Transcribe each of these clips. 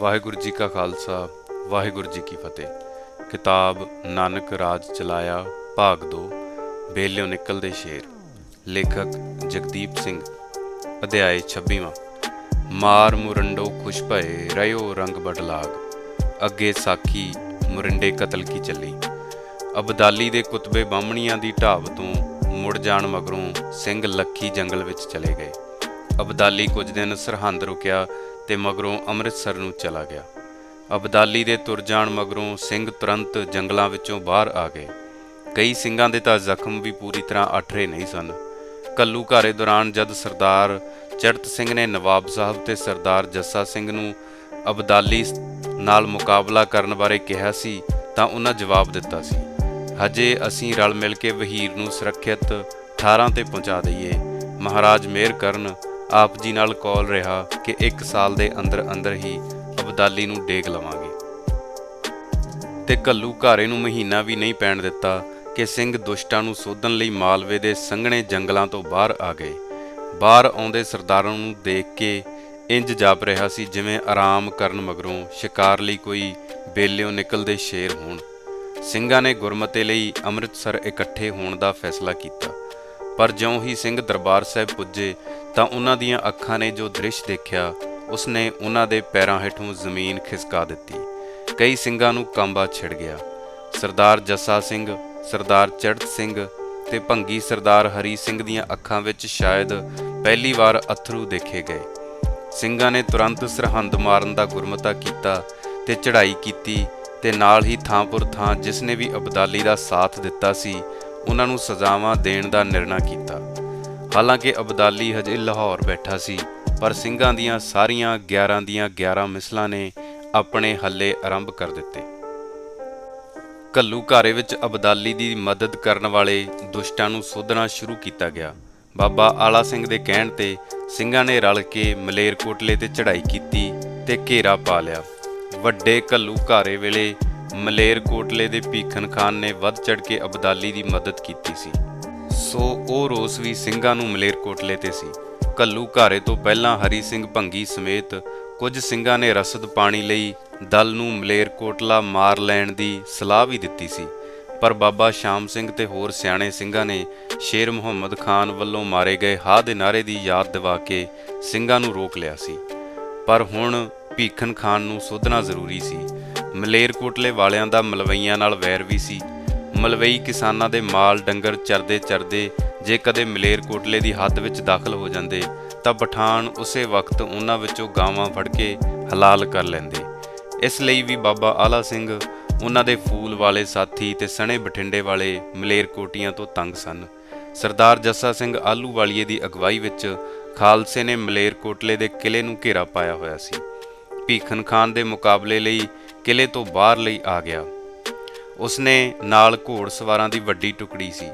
ਵਾਹਿਗੁਰੂ ਜੀ ਕਾ ਖਾਲਸਾ, ਵਾਹਿਗੁਰੂ ਜੀ ਕੀ ਫਤਿਹ। ਕਿਤਾਬ ਨਾਨਕ ਰਾਜ ਚਲਾਇਆ, ਭਾਗ 2 ਬੇਲਿਓ ਨਿਕਲਦੇ ਸ਼ੇਰ। ਲੇਖਕ ਜਗਦੀਪ ਸਿੰਘ, ਅਧਿਆਇ 26ਵਾਂ ਮਾਰ ਮੁਰੰਡੋ ਖੁਸ਼ ਭਏ ਰਿਓ ਰੰਗ ਬਡਲਾਗ ਅੱਗੇ ਸਾਖੀ ਮੁਰੰਡੇ ਕਤਲ ਕੀ ਚੱਲੀ। ਅਬਦਾਲੀ ਦੇ ਕੁਤਬੇ ਬਾਹਮਣੀਆਂ ਦੀ ਢਾਬ ਤੋਂ ਮੁੜ ਜਾਣ ਮਗਰੋਂ ਸਿੰਘ ਲੱਖੀ ਜੰਗਲ ਵਿੱਚ ਚਲੇ ਗਏ। ਅਬਦਾਲੀ ਕੁਝ ਦਿਨ ਸਰਹੰਦ ਰੁਕਿਆ ਤੇ ਮਗਰੋਂ ਅੰਮ੍ਰਿਤਸਰ ਨੂੰ ਚਲਾ ਗਿਆ। ਅਬਦਾਲੀ ਦੇ ਤੁਰ ਜਾਣ ਮਗਰੋਂ ਸਿੰਘ ਤੁਰੰਤ ਜੰਗਲਾਂ ਵਿੱਚੋਂ ਬਾਹਰ ਆ ਗਏ। ਕਈ ਸਿੰਘਾਂ ਦੇ ਤਾਂ ਜ਼ਖਮ ਵੀ ਪੂਰੀ ਤਰ੍ਹਾਂ ਅਠਰੇ ਨਹੀਂ ਸਨ। ਕੱਲੂ ਘਾਰੇ ਦੌਰਾਨ ਜਦ ਸਰਦਾਰ ਚੜਤ ਸਿੰਘ ਨੇ ਨਵਾਬ ਸਾਹਿਬ ਤੇ ਸਰਦਾਰ ਜੱਸਾ ਸਿੰਘ ਨੂੰ ਅਬਦਾਲੀ ਨਾਲ ਮੁਕਾਬਲਾ ਕਰਨ ਬਾਰੇ ਕਿਹਾ ਸੀ ਤਾਂ ਉਹਨਾਂ ਜਵਾਬ ਦਿੱਤਾ ਸੀ, ਹਜੇ ਅਸੀਂ ਰਲ ਮਿਲ ਕੇ ਵਹੀਰ ਨੂੰ ਸੁਰੱਖਿਅਤ 18 ਤੇ ਪਹੁੰਚਾ ਦਈਏ। ਮਹਾਰਾਜ ਮਿਹਰ ਕਰਨ ਆਪ ਜੀ ਨਾਲ ਕਾਲ ਰਿਹਾ ਕਿ 1 ਸਾਲ ਦੇ ਅੰਦਰ ਅੰਦਰ ਹੀ ਅਬਦਾਲੀ ਨੂੰ ਡੇਗ ਲਵਾਂਗੇ। ਤੇ ਕੱਲੂ ਘਾਰੇ ਨੂੰ ਮਹੀਨਾ ਵੀ ਨਹੀਂ ਪੈਣ ਦਿੱਤਾ ਕਿ ਸਿੰਘ ਦੁਸ਼ਟਾਂ ਨੂੰ ਸੋਧਣ ਲਈ ਮਾਲਵੇ ਦੇ ਸੰਘਣੇ ਜੰਗਲਾਂ ਤੋਂ ਬਾਹਰ ਆ ਗਏ। ਬਾਹਰ ਆਉਂਦੇ ਸਰਦਾਰਾਂ ਨੂੰ ਦੇਖ ਕੇ ਇੰਜ ਜਾਪ ਰਿਹਾ ਸੀ ਜਿਵੇਂ ਆਰਾਮ ਕਰਨ ਮਗਰੋਂ ਸ਼ਿਕਾਰ ਲਈ ਕੋਈ ਬੇਲਿਓ ਨਿਕਲਦੇ ਸ਼ੇਰ ਹੋਣ। ਸਿੰਘਾਂ ਨੇ ਗੁਰਮਤੇ ਲਈ ਅੰਮ੍ਰਿਤਸਰ ਇਕੱਠੇ ਹੋਣ ਦਾ ਫੈਸਲਾ ਕੀਤਾ। ਪਰ ਜਿਉਂ ਹੀ ਸਿੰਘ ਦਰਬਾਰ ਸਾਹਿਬ ਪੁੱਜੇ ਤਾਂ ਉਹਨਾਂ ਦੀਆਂ ਅੱਖਾਂ ਨੇ ਜੋ ਦ੍ਰਿਸ਼ ਦੇਖਿਆ, ਉਸਨੇ ਉਹਨਾਂ ਦੇ ਪੈਰਾਂ ਹੇਠੋਂ ਜ਼ਮੀਨ ਖਿਸਕਾ ਦਿੱਤੀ। ਕਈ ਸਿੰਘਾਂ ਨੂੰ ਕਾਂਬਾ ਛਿੜ ਗਿਆ। ਸਰਦਾਰ ਜੱਸਾ ਸਿੰਘ, ਸਰਦਾਰ ਚੜਤ ਸਿੰਘ ਤੇ ਭੰਗੀ ਸਰਦਾਰ ਹਰੀ ਸਿੰਘ ਦੀਆਂ ਅੱਖਾਂ ਵਿੱਚ ਸ਼ਾਇਦ ਪਹਿਲੀ ਵਾਰ ਅਥਰੂ ਦੇਖੇ ਗਏ। ਸਿੰਘਾਂ ਨੇ ਤੁਰੰਤ ਸਰਹੰਦ ਮਾਰਨ ਦਾ ਗੁਰਮਤਾ ਕੀਤਾ ਤੇ ਚੜ੍ਹਾਈ ਕੀਤੀ ਤੇ ਨਾਲ ਹੀ ਥਾਂਪੁਰ ਥਾਂ ਜਿਸ ਨੇ ਵੀ ਅਬਦਾਲੀ ਦਾ ਸਾਥ ਦਿੱਤਾ ਸੀ ਉਹਨਾਂ ਨੂੰ ਸਜ਼ਾਵਾਂ ਦੇਣ ਦਾ ਨਿਰਣਾ ਕੀਤਾ। ਹਾਲਾਂਕਿ ਅਬਦਾਲੀ ਹਜੇ ਲਾਹੌਰ ਬੈਠਾ ਸੀ, ਪਰ ਸਿੰਘਾਂ ਦੀਆਂ ਸਾਰੀਆਂ 11 ਦੀਆਂ 11 ਮਿਸਲਾਂ ਨੇ ਆਪਣੇ ਹੱਲੇ ਆਰੰਭ ਕਰ ਦਿੱਤੇ। ਕੱਲੂ ਘਾਰੇ ਵਿੱਚ ਅਬਦਾਲੀ ਦੀ ਮਦਦ ਕਰਨ ਵਾਲੇ ਦੁਸ਼ਟਾਂ ਨੂੰ ਸੋਧਣਾ ਸ਼ੁਰੂ ਕੀਤਾ ਗਿਆ। ਬਾਬਾ ਆਲਾ ਸਿੰਘ ਦੇ ਕਹਿਣ ਤੇ ਸਿੰਘਾਂ ਨੇ ਰਲ ਕੇ ਮਲੇਰਕੋਟਲੇ ਤੇ ਚੜ੍ਹਾਈ ਕੀਤੀ ਤੇ ਘੇਰਾ ਪਾ ਲਿਆ। ਵੱਡੇ ਕੱਲੂ ਘਾਰੇ ਵੇਲੇ ਮਲੇਰਕੋਟਲੇ ਦੇ ਭੀਖਨ ਖਾਨ ਨੇ ਵੱਧ ਚੜ ਕੇ ਅਬਦਾਲੀ ਦੀ ਮਦਦ ਕੀਤੀ ਸੀ। ਸੋ ਉਹ ਰੋਸ ਵੀ ਸਿੰਘਾਂ ਨੂੰ ਮਲੇਰਕੋਟਲੇ ਤੇ ਸੀ। ਕੱਲੂ ਘਾਰੇ ਤੋਂ ਪਹਿਲਾਂ ਹਰੀ ਸਿੰਘ ਭੰਗੀ ਸਮੇਤ ਕੁਝ ਸਿੰਘਾਂ ਨੇ ਰਸਦ ਪਾਣੀ ਲਈ ਦਲ ਨੂੰ ਮਲੇਰਕੋਟਲਾ ਮਾਰ ਲੈਣ ਦੀ ਸਲਾਹ ਵੀ ਦਿੱਤੀ ਸੀ। ਪਰ ਬਾਬਾ ਸ਼ਾਮ ਸਿੰਘ ਤੇ ਹੋਰ ਸਿਆਣੇ ਸਿੰਘਾਂ ਨੇ ਸ਼ੇਰ ਮੁਹੰਮਦ ਖਾਨ ਵੱਲੋਂ ਮਾਰੇ ਗਏ ਹਾ ਦੇ ਨਾਰੇ ਦੀ ਯਾਦ ਦਿਵਾ ਕੇ ਸਿੰਘਾਂ ਨੂੰ ਰੋਕ ਲਿਆ ਸੀ। ਪਰ ਹੁਣ ਭੀਖਨ ਖਾਨ ਨੂੰ ਸੋਧਣਾ ਜ਼ਰੂਰੀ ਸੀ। ਮਲੇਰਕੋਟਲੇ ਵਾਲਿਆਂ ਦਾ ਮਲਵਈਆਂ ਨਾਲ ਵੈਰ ਵੀ ਸੀ। ਮਲਵਈ ਕਿਸਾਨਾਂ ਦੇ ਮਾਲ ਡੰਗਰ ਚਰਦੇ ਚਰਦੇ ਜੇ ਕਦੇ ਮਲੇਰਕੋਟਲੇ ਦੀ ਹੱਦ ਵਿੱਚ ਦਾਖਲ ਹੋ ਜਾਂਦੇ, ਤਾਂ ਪਠਾਨ ਉਸੇ ਵਕਤ ਉਹਨਾਂ ਵਿੱਚੋਂ ਗਾਵਾਂ ਫੜ ਕੇ ਹਲਾਲ ਕਰ ਲੈਂਦੇ। ਇਸ ਲਈ ਵੀ ਬਾਬਾ ਆਲਾ ਸਿੰਘ, ਉਹਨਾਂ ਦੇ ਫੂਲ ਵਾਲੇ ਸਾਥੀ ਤੇ ਸਣੇ ਬਠਿੰਡੇ ਵਾਲੇ ਮਲੇਰਕੋਟੀਆਂ ਤੋਂ ਤੰਗ ਸਨ। ਸਰਦਾਰ ਜੱਸਾ ਸਿੰਘ ਆਲੂ ਵਾਲੀਏ ਦੀ ਅਗਵਾਈ ਵਿੱਚ ਖਾਲਸੇ ਨੇ ਮਲੇਰਕੋਟਲੇ ਦੇ ਕਿਲੇ ਨੂੰ ਘੇਰਾ ਪਾਇਆ ਹੋਇਆ ਸੀ। ਭੀਖਨ ਖਾਨ ਦੇ ਮੁਕਾਬਲੇ ਲਈ ਕਿਲੇ ਤੋਂ ਬਾਹਰ ਲਈ ਆ ਗਿਆ। ਉਸਨੇ ਨਾਲ ਘੋੜਸਵਾਰਾਂ ਦੀ ਵੱਡੀ ਟੁਕੜੀ ਸੀ।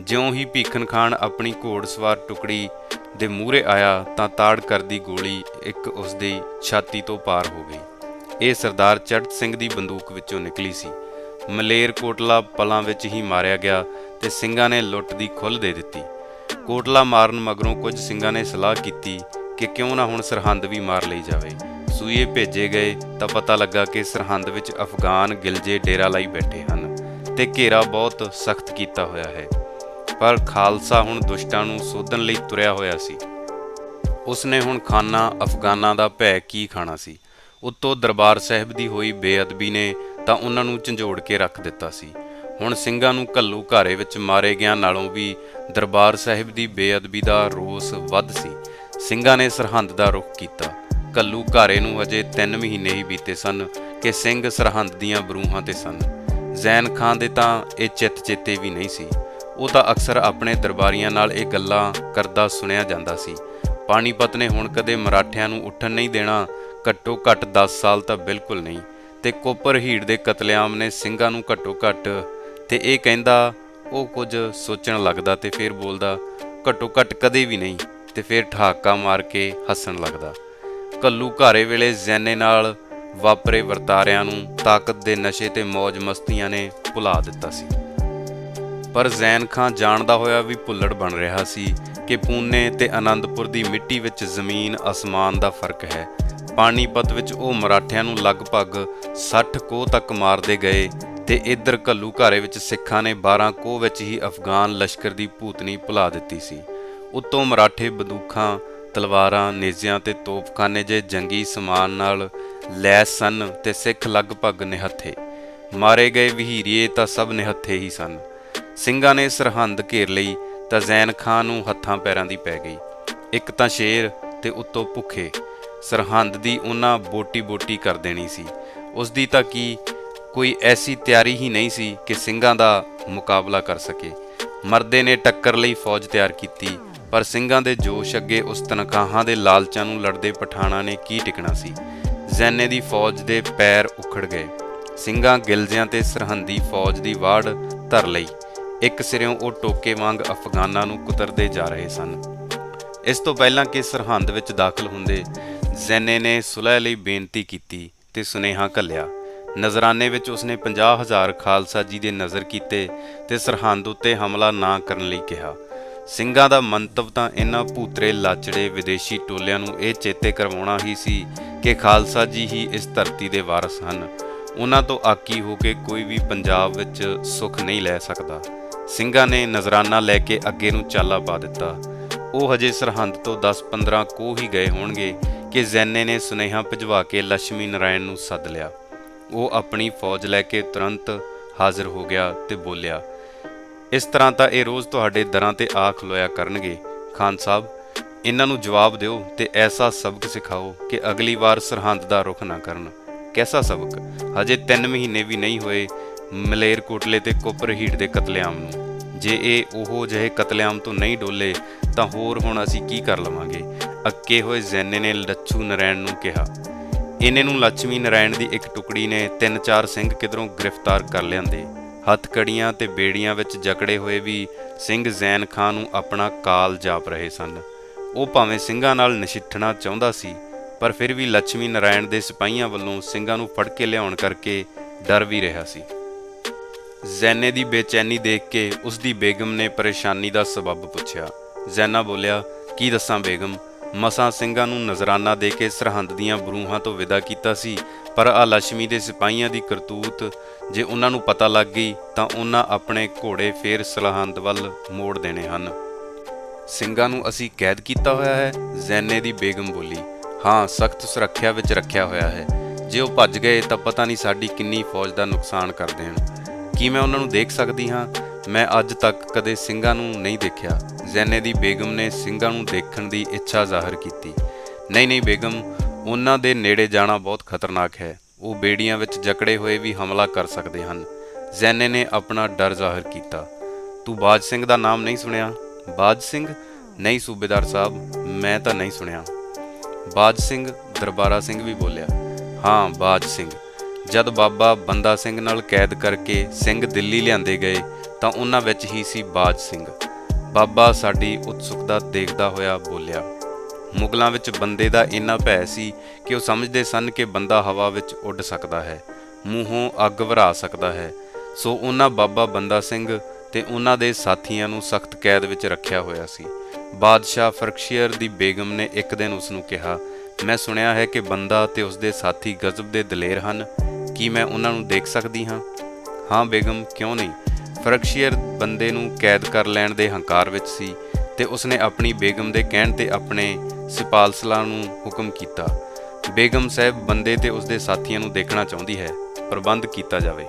ਜਿਉਂ ਹੀ ਭੀਖਨ ਖਾਨ ਆਪਣੀ ਘੋੜਸਵਾਰ ਟੁਕੜੀ ਦੇ ਮੂਹਰੇ ਆਇਆ ਤਾਂ ਤਾੜ ਕਰਦੀ ਗੋਲੀ ਇੱਕ ਉਸਦੀ ਛਾਤੀ ਤੋਂ ਪਾਰ ਹੋ ਗਈ। ਇਹ ਸਰਦਾਰ ਚੜਤ ਸਿੰਘ ਦੀ ਬੰਦੂਕ ਵਿੱਚੋਂ ਨਿਕਲੀ ਸੀ। ਮਲੇਰ ਕੋਟਲਾ ਪਲਾਂ ਵਿੱਚ ਹੀ ਮਾਰਿਆ ਗਿਆ ਤੇ ਸਿੰਘਾਂ ਨੇ ਲੁੱਟ ਦੀ ਖੁੱਲ ਦੇ ਦਿੱਤੀ। ਕੋਟਲਾ ਮਾਰਨ ਮਗਰੋਂ ਕੁਝ ਸਿੰਘਾਂ ਨੇ ਸਲਾਹ ਕੀਤੀ ਕਿ ਕਿਉਂ ਨਾ ਹੁਣ ਸਰਹੰਦ ਵੀ ਮਾਰ ਲਈ ਜਾਵੇ। ਸੂਏ ਭੇਜੇ ਗਏ ਤਾਂ ਪਤਾ ਲੱਗਾ ਕਿ ਸਰਹੰਦ ਵਿੱਚ ਅਫਗਾਨ ਗਿਲਜੇ ਡੇਰਾ ਲਾਈ ਬੈਠੇ ਹਨ ਤੇ ਘੇਰਾ ਬਹੁਤ ਸਖਤ ਕੀਤਾ ਹੋਇਆ ਹੈ। ਪਰ ਖਾਲਸਾ ਹੁਣ ਦੁਸ਼ਟਾਂ ਨੂੰ ਸੋਧਣ ਲਈ ਤੁਰਿਆ ਹੋਇਆ ਸੀ। ਉਸਨੇ ਹੁਣ ਖਾਨਾ ਅਫਗਾਨਾਂ ਦਾ ਭੈ ਕੀ ਖਾਣਾ ਸੀ? ਉੱਤੋਂ ਦਰਬਾਰ ਸਾਹਿਬ ਦੀ ਹੋਈ ਬੇਅਦਬੀ ਨੇ ਤਾਂ ਉਹਨਾਂ ਨੂੰ ਝੰਜੋੜ ਕੇ ਰੱਖ ਦਿੱਤਾ ਸੀ। ਹੁਣ ਸਿੰਘਾਂ ਨੂੰ ਘੱਲੂ ਘਾਰੇ ਵਿੱਚ ਮਾਰੇ ਗਿਆ ਨਾਲੋਂ ਵੀ ਦਰਬਾਰ ਸਾਹਿਬ ਦੀ ਬੇਅਦਬੀ ਦਾ ਰੋਸ ਵੱਧ ਸੀ। ਸਿੰਘਾਂ ਨੇ ਸਰਹੰਦ ਦਾ ਰੁਖ ਕੀਤਾ। ਕੱਲੂ ਘਾਰੇ ਨੂੰ ਅਜੇ 3 ਮਹੀਨੇ ਹੀ ਬੀਤੇ ਸਨ ਕਿ ਸਿੰਘ ਸਰਹੰਦ ਦੀਆਂ ਬਰੂਹਾਂ ਤੇ ਸਨ। ਜ਼ੈਨ ਖਾਨ ਦੇ ਤਾਂ ਇਹ ਚਿੱਤ ਚੇਤੇ ਵੀ ਨਹੀਂ ਸੀ। ਉਹ ਤਾਂ ਅਕਸਰ ਆਪਣੇ ਦਰਬਾਰੀਆਂ ਨਾਲ ਇਹ ਗੱਲਾਂ ਕਰਦਾ ਸੁਣਿਆ ਜਾਂਦਾ ਸੀ। ਪਾਣੀਪਤ ਨੇ ਹੁਣ ਕਦੇ ਮਰਾਠਿਆਂ ਨੂੰ ਉੱਠਣ ਨਹੀਂ ਦੇਣਾ, ਘੱਟੋ ਘੱਟ 10 ਸਾਲ ਤਾਂ ਬਿਲਕੁਲ ਨਹੀਂ। ਤੇ ਕੋਪਰ ਹੀੜ ਦੇ ਕਤਲੇਆਮ ਨੇ ਸਿੰਘਾਂ ਨੂੰ ਘੱਟੋ ਘੱਟ ਤੇ ਇਹ ਕਹਿੰਦਾ, ਉਹ ਕੁਝ ਸੋਚਣ ਲੱਗਦਾ ਤੇ ਫਿਰ ਬੋਲਦਾ, ਘੱਟੋ ਘੱਟ ਕਦੇ ਵੀ ਨਹੀਂ ਤੇ ਫਿਰ ਠਾਕਾ ਮਾਰ ਕੇ ਹੱਸਣ ਲੱਗਦਾ। ਕੱਲੂ ਘਾਰੇ ਵੇਲੇ ਜ਼ੈਨੇ ਨਾਲ ਵਾਪਰੇ ਵਰਤਾਰਿਆਂ ਨੂੰ ਤਾਕਤ ਦੇ ਨਸ਼ੇ ਤੇ ਮौज ਮਸਤੀਆਂ ਨੇ ਭੁਲਾ ਦਿੱਤਾ ਸੀ। ਪਰ ਜ਼ੈਨ ਖਾਨ ਜਾਣਦਾ ਹੋਇਆ ਵੀ ਭੁੱਲੜ ਬਣ ਰਿਹਾ ਸੀ ਕਿ ਪੂਨੇ ਤੇ ਆਨੰਦਪੁਰ ਦੀ ਮਿੱਟੀ ਵਿੱਚ ਜ਼ਮੀਨ ਅਸਮਾਨ ਦਾ ਫ਼ਰਕ ਹੈ। ਪਾਣੀਪਤ ਵਿੱਚ ਉਹ ਮਰਾਠਿਆਂ ਨੂੰ ਲਗਭਗ 60 ਕੋਹ ਤੱਕ ਮਾਰਦੇ ਗਏ ਤੇ ਇੱਧਰ ਘੱਲੂ ਘਾਰੇ ਵਿੱਚ ਸਿੱਖਾਂ ਨੇ 12 ਕੋਹ ਵਿੱਚ ਹੀ ਅਫਗਾਨ ਲਸ਼ਕਰ ਦੀ ਭੂਤਨੀ ਭੁਲਾ ਦਿੱਤੀ ਸੀ। ਉੱਤੋਂ ਮਰਾਠੇ ਬੰਦੂਖਾਂ ਤਲਵਾਰਾਂ, ਨੇਜ਼ਿਆਂ ਤੇ ਤੋਪਖਾਨੇ ਜੇ ਜੰਗੀ ਸਮਾਨ ਨਾਲ ਲੈਸ ਸਨ ਤੇ ਸਿੱਖ ਲਗਭਗ ਨਿਹੱਥੇ। ਮਾਰੇ ਗਏ ਵਹੀਰੀਏ ਤਾਂ ਸਭ ਨਿਹੱਥੇ ਹੀ ਸਨ। ਸਿੰਘਾਂ ਨੇ ਸਰਹੰਦ ਘੇਰ ਲਈ ਤਾਂ ਜ਼ੈਨ ਖਾਨ ਨੂੰ ਹੱਥਾਂ ਪੈਰਾਂ ਦੀ ਪੈ ਗਈ। ਇੱਕ ਤਾਂ ਸ਼ੇਰ ਤੇ ਉੱਤੋਂ ਭੁੱਖੇ। ਸਰਹੰਦ ਦੀ ਉਹਨਾਂ ਬੋਟੀ ਬੋਟੀ ਕਰ ਦੇਣੀ ਸੀ। ਉਸ ਦੀ ਤਾਂ ਕੀ ਕੋਈ ਐਸੀ ਤਿਆਰੀ ਹੀ ਨਹੀਂ ਸੀ ਕਿ ਸਿੰਘਾਂ ਦਾ ਮੁਕਾਬਲਾ ਕਰ ਸਕੇ। ਮਰਦੇ ਨੇ ਟੱਕਰ ਲਈ ਫੌਜ ਤਿਆਰ ਕੀਤੀ ਪਰ ਸਿੰਘਾਂ ਦੇ ਜੋਸ਼ ਅੱਗੇ ਉਸ ਤਨਖਾਹਾਂ ਦੇ ਲਾਲਚਾਂ ਨੂੰ ਲੜਦੇ ਪਠਾਣਾ ਨੇ ਕੀ ਟਿਕਣਾ ਸੀ? ਜ਼ੈਨੇ ਦੀ ਫੌਜ ਦੇ ਪੈਰ ਉਖੜ ਗਏ। ਸਿੰਘਾਂ ਗਿਲਜਿਆਂ ਤੇ ਸਰਹੰਦੀ ਫੌਜ ਦੀ ਵਾੜ ਧਰ ਲਈ। ਇੱਕ ਸਿਰਿਓਂ ਉਹ ਟੋਕੇ ਵਾਂਗ ਅਫਗਾਨਾਂ ਨੂੰ ਕੁਤਰਦੇ ਜਾ ਰਹੇ ਸਨ। ਇਸ ਤੋਂ ਪਹਿਲਾਂ ਕਿ ਸਰਹੰਦ ਵਿੱਚ ਦਾਖਲ ਹੁੰਦੇ, ਜ਼ੈਨੇ ਨੇ ਸੁਲਹ ਲਈ ਬੇਨਤੀ ਕੀਤੀ ਤੇ ਸੁਨੇਹਾ ਘੱਲਿਆ। ਨਜ਼ਰਾਨੇ ਵਿੱਚ ਉਸਨੇ 50000 ਖਾਲਸਾ ਜੀ ਦੇ ਨਜ਼ਰ ਕੀਤੇ ਤੇ ਸਰਹੰਦ ਉੱਤੇ ਹਮਲਾ ਨਾ ਕਰਨ ਲਈ ਕਿਹਾ। ਸਿੰਘਾਂ ਦਾ ਮੰਤਵ ਤਾਂ ਇਹਨਾਂ ਭੂਤਰੇ ਲਾਚੜੇ ਵਿਦੇਸ਼ੀ ਟੋਲਿਆਂ ਨੂੰ ਇਹ ਚੇਤੇ ਕਰਵਾਉਣਾ ਹੀ ਸੀ ਕਿ ਖਾਲਸਾ ਜੀ ਹੀ ਇਸ ਧਰਤੀ ਦੇ ਵਾਰਸ ਹਨ। ਉਹਨਾਂ ਤੋਂ ਆਕੀ ਹੋ ਕੇ ਕੋਈ ਵੀ ਪੰਜਾਬ ਵਿੱਚ ਸੁੱਖ ਨਹੀਂ ਲੈ ਸਕਦਾ। ਸਿੰਘਾਂ ਨੇ ਨਜ਼ਰਾਨਾ ਲੈ ਕੇ ਅੱਗੇ ਨੂੰ ਚਾਲਾ ਪਾ ਦਿੱਤਾ। ਉਹ ਹਜੇ ਸਰਹੰਦ ਤੋਂ 10-15 ਕੋ ਹੀ ਗਏ ਹੋਣਗੇ ਕਿ ਜ਼ੈਨੇ ਨੇ ਸੁਨੇਹਾ ਭਿਜਵਾ ਕੇ ਲక్ష్ਮੀ ਨਾਰਾਇਣ ਨੂੰ ਸੱਦ ਲਿਆ। ਉਹ ਆਪਣੀ ਫੌਜ ਲੈ ਕੇ ਤੁਰੰਤ ਹਾਜ਼ਰ ਹੋ ਗਿਆ ਤੇ ਬੋਲਿਆ ਇਸ ਤਰ੍ਹਾਂ ਤਾਂ ਇਹ ਰੋਜ਼ ਤੁਹਾਡੇ ਦਰਾਂ ਤੇ ਆਖ ਖਲੋਇਆ ਕਰਨਗੇ। ਖਾਨ ਸਾਹਿਬ, ਇਹਨਾਂ ਨੂੰ ਜਵਾਬ ਦਿਓ ਤੇ ਐਸਾ ਸਬਕ ਸਿਖਾਓ ਕਿ ਅਗਲੀ ਵਾਰ ਸਰਹੰਦ ਦਾ ਰੁਖ ਨਾ ਕਰਨ। ਕੈਸਾ ਸਬਕ? ਹਜੇ 3 ਮਹੀਨੇ ਵੀ ਨਹੀਂ ਹੋਏ ਮਲੇਰ ਕੋਟਲੇ ਤੇ ਕੁੱਪਰ ਦੇ ਕਤਲੇਆਮ ਨੂੰ। ਜੇ ਇਹ ਉਹ ਜਿਹੇ ਕਤਲੇਆਮ ਤੋਂ ਨਹੀਂ ਡੋਲੇ, ਤਾਂ ਹੋਰ ਹੁਣ ਅਸੀਂ ਕੀ ਕਰ ਲਵਾਂਗੇ? ਅੱਕੇ ਹੋਏ ਜ਼ੈਨੇ ਨੇ ਲੱਛੂ ਨਰੈਣ ਨੂੰ ਕਿਹਾ। ਇਹਨੇ ਨੂੰ ਲక్ష్ਮੀ ਨਾਰਾਇਣ ਦੀ ਇੱਕ ਟੁਕੜੀ ਨੇ ਤਿੰਨ ਚਾਰ ਸਿੰਘ ਕਿਧਰੋਂ ਗ੍ਰਿਫਤਾਰ ਕਰ ਲਿਆਂਦੇ। ਹੱਥ ਕੜੀਆਂ ਤੇ ਬੇੜੀਆਂ ਵਿੱਚ ਜਕੜੇ ਹੋਏ ਵੀ ਸਿੰਘ ਜ਼ੈਨ ਖਾਨ ਨੂੰ ਆਪਣਾ ਕਾਲ ਜਾਪ ਰਹੇ ਸਨ। ਉਹ ਭਾਵੇਂ ਸਿੰਘਾਂ ਨਾਲ ਨਸ਼ਿੱਠਣਾ ਚਾਹੁੰਦਾ ਸੀ, ਪਰ ਫਿਰ ਵੀ ਲక్ష్ਮੀ ਨਾਰਾਇਣ ਦੇ ਸਿਪਾਹੀਆਂ ਵੱਲੋਂ ਸਿੰਘਾਂ ਨੂੰ ਫੜ ਕੇ ਲਿਆਉਣ ਕਰਕੇ ਡਰ ਵੀ ਰਿਹਾ ਸੀ। ਜ਼ੈਨੇ ਦੀ ਬੇਚੈਨੀ ਦੇਖ ਕੇ ਉਸ ਦੀ ਬੇਗਮ ਨੇ ਪਰੇਸ਼ਾਨੀ ਦਾ ਸਬਬ ਪੁੱਛਿਆ। ਜ਼ੈਨਾ ਬੋਲਿਆ, ਕੀ ਦੱਸਾਂ ਬੇਗਮ? ਮਸਾਂ ਸਿੰਘਾਂ ਨੂੰ ਨਜ਼ਰਾਨਾ ਦੇ ਕੇ ਸਰਹੰਦ ਦੀਆਂ ਬਰੂਹਾਂ ਤੋਂ ਵਿਦਾ ਕੀਤਾ ਸੀ, ਪਰ ਆ ਲక్ష్ਮੀ ਦੇ ਸਿਪਾਹੀਆਂ ਦੀ ਕਰਤੂਤ ਜੇ ਉਹਨਾਂ ਨੂੰ ਪਤਾ ਲੱਗ ਗਈ, ਤਾਂ ਉਹਨਾਂ ਆਪਣੇ ਘੋੜੇ ਫੇਰ ਸਰਹੰਦ ਵੱਲ ਮੋੜ ਦੇਣੇ ਹਨ। ਸਿੰਘਾਂ ਨੂੰ ਅਸੀਂ ਕੈਦ ਕੀਤਾ ਹੋਇਆ ਹੈ, ਜ਼ੈਨੇ ਦੀ ਬੇਗਮ ਬੋਲੀ। ਹਾਂ, ਸਖਤ ਸੁਰੱਖਿਆ ਵਿੱਚ ਰੱਖਿਆ ਹੋਇਆ ਹੈ। ਜੇ ਉਹ ਭੱਜ ਗਏ, ਤਾਂ ਪਤਾ ਨਹੀਂ ਸਾਡੀ ਕਿੰਨੀ ਫੌਜ ਦਾ ਨੁਕਸਾਨ ਕਰ ਦੇਣ ਕੀ ਮੈਂ ਉਹਨਾਂ ਨੂੰ ਦੇਖ ਸਕਦੀ ਹਾਂ? ਮੈਂ ਅੱਜ ਤੱਕ ਕਦੇ ਸਿੰਘਾਂ ਨੂੰ ਨਹੀਂ ਦੇਖਿਆ। ਜ਼ੈਨੇ ਦੀ ਬੇਗਮ ਨੇ ਸਿੰਘਾਂ ਨੂੰ ਦੇਖਣ ਦੀ ਇੱਛਾ ਜ਼ਾਹਰ ਕੀਤੀ। ਨਹੀਂ ਨਹੀਂ ਬੇਗਮ, ਉਹਨਾਂ ਦੇ ਨੇੜੇ ਜਾਣਾ ਬਹੁਤ ਖਤਰਨਾਕ ਹੈ। ਉਹ ਬੇੜੀਆਂ ਵਿੱਚ ਜਕੜੇ ਹੋਏ ਵੀ ਹਮਲਾ ਕਰ ਸਕਦੇ ਹਨ। ਜ਼ੈਨੇ ਨੇ ਆਪਣਾ ਡਰ ਜ਼ਾਹਰ ਕੀਤਾ। ਤੂੰ ਬਾਜ ਸਿੰਘ ਦਾ ਨਾਮ ਨਹੀਂ ਸੁਣਿਆ? ਬਾਜ ਸਿੰਘ? ਨਹੀਂ ਸੂਬੇਦਾਰ ਸਾਹਿਬ, ਮੈਂ ਤਾਂ ਨਹੀਂ ਸੁਣਿਆ। ਬਾਜ ਸਿੰਘ, ਦਰਬਾਰਾ ਸਿੰਘ ਵੀ ਬੋਲਿਆ। ਹਾਂ, ਬਾਜ ਸਿੰਘ। ਜਦ ਬਾਬਾ ਬੰਦਾ ਸਿੰਘ ਨਾਲ ਕੈਦ ਕਰਕੇ ਸਿੰਘ ਦਿੱਲੀ ਲਿਆਂਦੇ ਗਏ ਤਾਂ ਉਹਨਾਂ ਵਿੱਚ ਹੀ ਸੀ ਬਾਜ ਸਿੰਘ। ਬਾਬਾ ਸਾਡੀ ਉਤਸੁਕਤਾ ਦੇਖਦਾ ਹੋਇਆ ਬੋਲਿਆ, ਮੁਗਲਾਂ ਵਿੱਚ ਬੰਦੇ ਦਾ ਇੰਨਾ ਭੈ ਸੀ ਕਿ ਉਹ ਸਮਝਦੇ ਸਨ ਕਿ ਬੰਦਾ ਹਵਾ ਵਿੱਚ ਉੱਡ ਸਕਦਾ ਹੈ, ਮੂੰਹੋਂ ਅੱਗ ਵਰਾ ਸਕਦਾ ਹੈ। ਸੋ ਉਹਨਾਂ ਬਾਬਾ ਬੰਦਾ ਸਿੰਘ ਤੇ ਉਹਨਾਂ ਦੇ ਸਾਥੀਆਂ ਨੂੰ ਸਖਤ ਕੈਦ ਵਿੱਚ ਰੱਖਿਆ ਹੋਇਆ ਸੀ। ਬਾਦਸ਼ਾਹ ਫਰਕਸ਼ੀਅਰ ਦੀ ਬੇਗਮ ਨੇ ਇੱਕ ਦਿਨ ਉਸ ਨੂੰ ਕਿਹਾ, ਮੈਂ ਸੁਣਿਆ ਹੈ ਕਿ ਬੰਦਾ ਤੇ ਉਸ ਦੇ ਸਾਥੀ ਗਜ਼ਬ ਦੇ ਦਲੇਰ ਹਨ। ਕੀ ਮੈਂ ਉਹਨਾਂ ਨੂੰ ਦੇਖ ਸਕਦੀ ਹਾਂ? ਹਾਂ ਬੇਗਮ, ਕਿਉਂ ਨਹੀਂ? ਫਰਕਸ਼ੀਅਰ ਬੰਦੇ ਨੂੰ ਕੈਦ ਕਰ ਲੈਣ ਦੇ ਹੰਕਾਰ ਵਿੱਚ ਸੀ ਤੇ ਉਸਨੇ ਆਪਣੀ ਬੇਗਮ ਦੇ ਕਹਿਣ ਤੇ ਆਪਣੇ ਸਿਪਾਲਸਲਾ ਨੂੰ ਹੁਕਮ ਕੀਤਾ। ਬੇਗਮ ਸਾਹਿਬ ਬੰਦੇ ਤੇ ਉਸਦੇ ਸਾਥੀਆਂ ਨੂੰ ਦੇਖਣਾ ਚਾਹੁੰਦੀ ਹੈ, ਪ੍ਰਬੰਧ ਕੀਤਾ ਜਾਵੇ।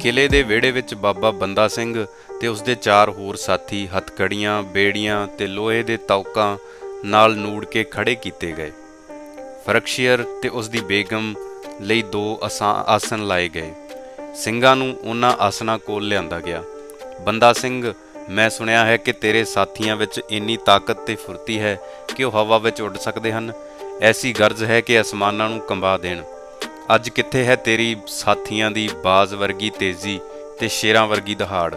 ਕਿਲੇ ਦੇ ਵਿਹੜੇ ਵਿੱਚ ਬਾਬਾ ਬੰਦਾ ਸਿੰਘ ਤੇ ਉਸਦੇ ਚਾਰ ਹੋਰ ਸਾਥੀ ਹੱਥਕੜੀਆਂ, ਬੇੜੀਆਂ ਤੇ ਲੋਹੇ ਦੇ ਤੌਕਾਂ ਨਾਲ ਨੂੜ ਕੇ ਖੜੇ ਕੀਤੇ ਗਏ। ਫਰਕਸ਼ੀਅਰ ਤੇ ਉਸਦੀ ਬੇਗਮ ਲਈ ਦੋ ਅਸਾਂ ਆਸਨ ਲਾਏ ਗਏ। ਸਿੰਘਾਂ ਨੂੰ ਉਹਨਾਂ ਆਸਨਾਂ ਕੋਲ ਲਿਆਂਦਾ ਗਿਆ। ਬੰਦਾ ਸਿੰਘ, ਮੈਂ ਸੁਣਿਆ ਹੈ ਕਿ ਤੇਰੇ ਸਾਥੀਆਂ ਵਿੱਚ ਇੰਨੀ ਤਾਕਤ ਤੇ ਫੁਰਤੀ ਹੈ ਕਿ ਉਹ ਹਵਾ ਵਿੱਚ ਉੱਡ ਸਕਦੇ ਹਨ। ਐਸੀ ਗਰਜ ਹੈ ਕਿ ਅਸਮਾਨਾਂ ਨੂੰ ਕੰਬਾ ਦੇਣ। ਅੱਜ ਕਿੱਥੇ ਹੈ ਤੇਰੀ ਸਾਥੀਆਂ ਦੀ ਬਾਜ਼ ਵਰਗੀ ਤੇਜ਼ੀ ਤੇ ਸ਼ੇਰਾਂ ਵਰਗੀ ਦਹਾੜ?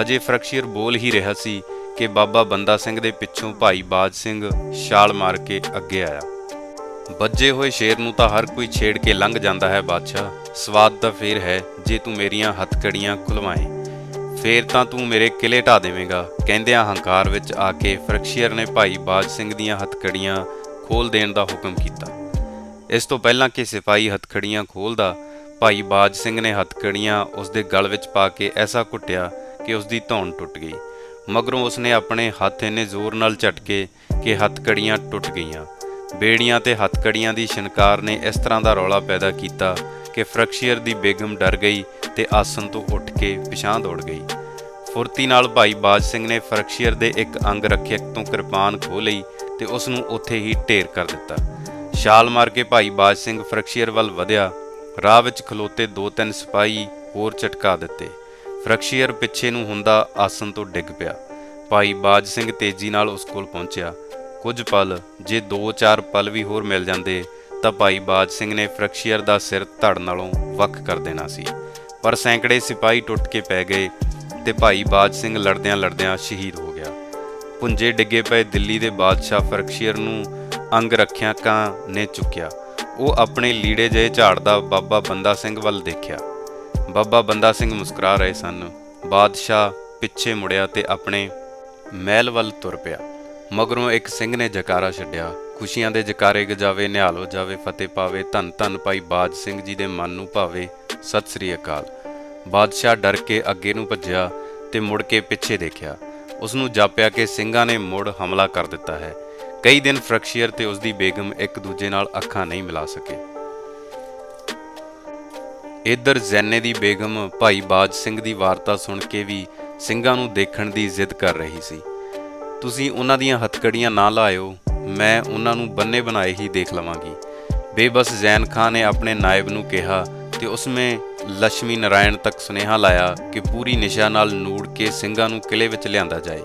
ਹਜੇ ਫਰਕਸ਼ੀਰ ਬੋਲ ਹੀ ਰਿਹਾ ਸੀ ਕਿ ਬਾਬਾ ਬੰਦਾ ਸਿੰਘ ਦੇ ਪਿੱਛੋਂ ਭਾਈ ਬਾਜ ਸਿੰਘ ਛਾਲ ਮਾਰ ਕੇ ਅੱਗੇ ਆਇਆ। ਵੱਜੇ ਹੋਏ ਸ਼ੇਰ ਨੂੰ ਤਾਂ ਹਰ ਕੋਈ ਛੇੜ ਕੇ ਲੰਘ ਜਾਂਦਾ ਹੈ, ਬਾਦਸ਼ਾਹ। ਸਵਾਦ ਤਾਂ ਫੇਰ ਹੈ, ਜੇ ਤੂੰ ਮੇਰੀਆਂ ਹੱਥਕੜੀਆਂ ਖੁਲਵਾਏ। ਫੇਰ ਤਾਂ ਤੂੰ ਮੇਰੇ ਕਿਲੇ ਢਾ ਦੇਵੇਂਗਾ। ਕਹਿੰਦਿਆਂ ਹੰਕਾਰ ਵਿੱਚ ਆ ਕੇ ਫਰਕਸ਼ੀਅਰ ਨੇ ਭਾਈ ਬਾਜ ਸਿੰਘ ਦੀਆਂ ਹੱਥਕੜੀਆਂ ਖੋਲ ਦੇਣ ਦਾ ਹੁਕਮ ਕੀਤਾ। ਇਸ ਤੋਂ ਪਹਿਲਾਂ ਕਿ ਸਿਪਾਹੀ ਹੱਥਕੜੀਆਂ ਖੋਲਦਾ, ਭਾਈ ਬਾਜ ਸਿੰਘ ਨੇ ਹੱਥਕੜੀਆਂ ਉਸ ਦੇ ਗਲ ਵਿੱਚ ਪਾ ਕੇ ਐਸਾ ਘੁੱਟਿਆ ਕਿ ਉਸ ਦੀ ਧੌਣ ਟੁੱਟ ਗਈ। ਮਗਰੋਂ ਉਸ ਨੇ ਆਪਣੇ ਹੱਥ ਇੰਨੇ ਜ਼ੋਰ ਨਾਲ ਝਟਕੇ ਕਿ ਹੱਥਕੜੀਆਂ ਟੁੱਟ ਗਈਆਂ। ਬੇੜੀਆਂ ਤੇ ਹੱਥਕੜੀਆਂ ਦੀ ਸ਼ਨਕਾਰ ਨੇ ਇਸ ਤਰ੍ਹਾਂ ਦਾ ਰੌਲਾ ਪੈਦਾ ਕੀਤਾ ਕਿ ਫਰਕਸ਼ੀਅਰ ਦੀ ਬੇਗਮ ਡਰ ਗਈ ਤੇ ਆਸਨ ਤੋਂ ਉੱਠ ਕੇ ਪਿਛਾਂ ਦੌੜ ਗਈ। ਫੁਰਤੀ ਨਾਲ ਭਾਈ ਬਾਜ ਸਿੰਘ ਨੇ ਫਰਕਸ਼ੀਅਰ ਦੇ ਇੱਕ ਅੰਗ ਰੱਖਿਅਕ ਤੋਂ ਕਿਰਪਾਨ ਖੋਹ ਲਈ ਤੇ ਉਸ ਨੂੰ ਉੱਥੇ ਹੀ ਢੇਰ ਕਰ ਦਿੱਤਾ। ਛਾਲ ਮਾਰ ਕੇ ਭਾਈ ਬਾਜ ਸਿੰਘ ਫਰਕਸ਼ੀਅਰ ਵੱਲ ਵਧਿਆ, ਰਾਹ ਵਿੱਚ ਖਲੋਤੇ ਦੋ ਤਿੰਨ ਸਿਪਾਹੀ ਹੋਰ ਝਟਕਾ ਦਿੱਤੇ। ਫਰਕਸ਼ੀਅਰ ਪਿੱਛੇ ਨੂੰ ਹੁੰਦਾ ਆਸਨ ਤੋਂ ਡਿੱਗ ਪਿਆ। ਭਾਈ ਬਾਜ ਸਿੰਘ ਤੇਜ਼ੀ ਨਾਲ ਉਸ ਕੋਲ ਪਹੁੰਚਿਆ। ਕੁਝ ਪਲ ਜੇ 2-4 ਪਲ ਵੀ ਹੋਰ ਮਿਲ ਜਾਂਦੇ, ਤਾਂ ਭਾਈ ਬਾਜ ਸਿੰਘ ਨੇ ਫਰਕਸ਼ੀਅਰ ਦਾ ਸਿਰ ਧੜ ਨਾਲੋਂ ਵੱਖ ਕਰ ਦੇਣਾ ਸੀ। ਪਰ ਸੈਂਕੜੇ ਸਿਪਾਹੀ ਟੁੱਟ ਕੇ ਪੈ ਗਏ ਤੇ ਭਾਈ ਬਾਜ ਸਿੰਘ ਲੜਦਿਆਂ ਲੜਦਿਆਂ ਸ਼ਹੀਦ ਹੋ ਗਿਆ। ਪੁੰਜੇ ਡਿੱਗੇ ਪਏ ਦਿੱਲੀ ਦੇ ਬਾਦਸ਼ਾਹ ਫਰਕਸ਼ੀਅਰ ਨੂੰ ਅੰਗ ਰੱਖਿਆ ਕਾਂ ਨੇ ਚੁੱਕਿਆ। ਉਹ ਆਪਣੇ ਲੀੜੇ ਜਿਹੇ ਝਾੜਦਾ ਬਾਬਾ ਬੰਦਾ ਸਿੰਘ ਵੱਲ ਦੇਖਿਆ। ਬਾਬਾ ਬੰਦਾ ਸਿੰਘ ਮੁਸਕਰਾ ਰਹੇ ਸਨ। ਬਾਦਸ਼ਾਹ ਪਿੱਛੇ ਮੁੜਿਆ ਤੇ ਆਪਣੇ ਮਹਿਲ ਵੱਲ ਤੁਰ ਪਿਆ। ਮਗਰੋਂ ਇੱਕ ਸਿੰਘ ਨੇ ਜਕਾਰਾ ਛੱਡਿਆ। ਖੁਸ਼ੀਆਂ ਦੇ ਜਕਾਰੇ ਗਜਾਵੇ, ਨਿਹਾਲੋ ਜਾਵੇ, ਫਤਿਹ ਪਾਵੇ, ਧੰਨ ਧੰਨ ਭਾਈ ਬਾਜ ਸਿੰਘ ਜੀ ਦੇ ਮਨ ਨੂੰ ਭਾਵੇ। ਸਤਿ ਸ੍ਰੀ ਅਕਾਲ। ਬਾਦਸ਼ਾਹ ਡਰ ਕੇ ਅੱਗੇ ਨੂੰ ਭੱਜਿਆ ਤੇ ਮੁੜ ਕੇ ਪਿੱਛੇ ਦੇਖਿਆ। ਉਸ ਨੂੰ ਜਾਪਿਆ ਕਿ ਸਿੰਘਾਂ ਨੇ ਮੁੜ ਹਮਲਾ ਕਰ ਦਿੱਤਾ ਹੈ। ਕਈ ਦਿਨ ਫਰਕਸ਼ੀਅਰ ਤੇ ਉਸ ਦੀ ਬੇਗਮ ਇੱਕ ਦੂਜੇ ਨਾਲ ਅੱਖਾਂ ਨਹੀਂ ਮਿਲਾ ਸਕੇ। ਇੱਧਰ ਜ਼ੈਨੇ ਦੀ ਬੇਗਮ ਭਾਈ ਬਾਜ ਸਿੰਘ ਦੀ ਵਾਰਤਾ ਸੁਣ ਕੇ ਵੀ ਸਿੰਘਾਂ ਨੂੰ ਦੇਖਣ ਦੀ ਜ਼ਿੱਦ ਕਰ ਰਹੀ ਸੀ। ਤੁਸੀਂ ਉਹਨਾਂ ਦੀਆਂ ਹੱਥਕੜੀਆਂ ਨਾ ਲਾਇਓ, ਮੈਂ ਉਹਨਾਂ ਨੂੰ ਬੰਨੇ ਬਣਾਏ ਹੀ ਦੇਖ ਲਵਾਂਗੀ। ਬੇਬਸ ਜ਼ੈਨ ਖਾਨ ਨੇ ਆਪਣੇ ਨਾਇਬ ਨੂੰ ਕਿਹਾ ਤੇ ਉਸਨੇ ਲక్ష్ਮੀ ਨਾਰਾਇਣ ਤੱਕ ਸੁਨੇਹਾ ਲਾਇਆ ਕਿ ਪੂਰੀ ਨਿਸ਼ਾ ਨਾਲ ਨੂੜ ਕੇ ਸਿੰਘਾਂ ਨੂੰ ਕਿਲੇ ਵਿੱਚ ਲਿਆਂਦਾ ਜਾਏ।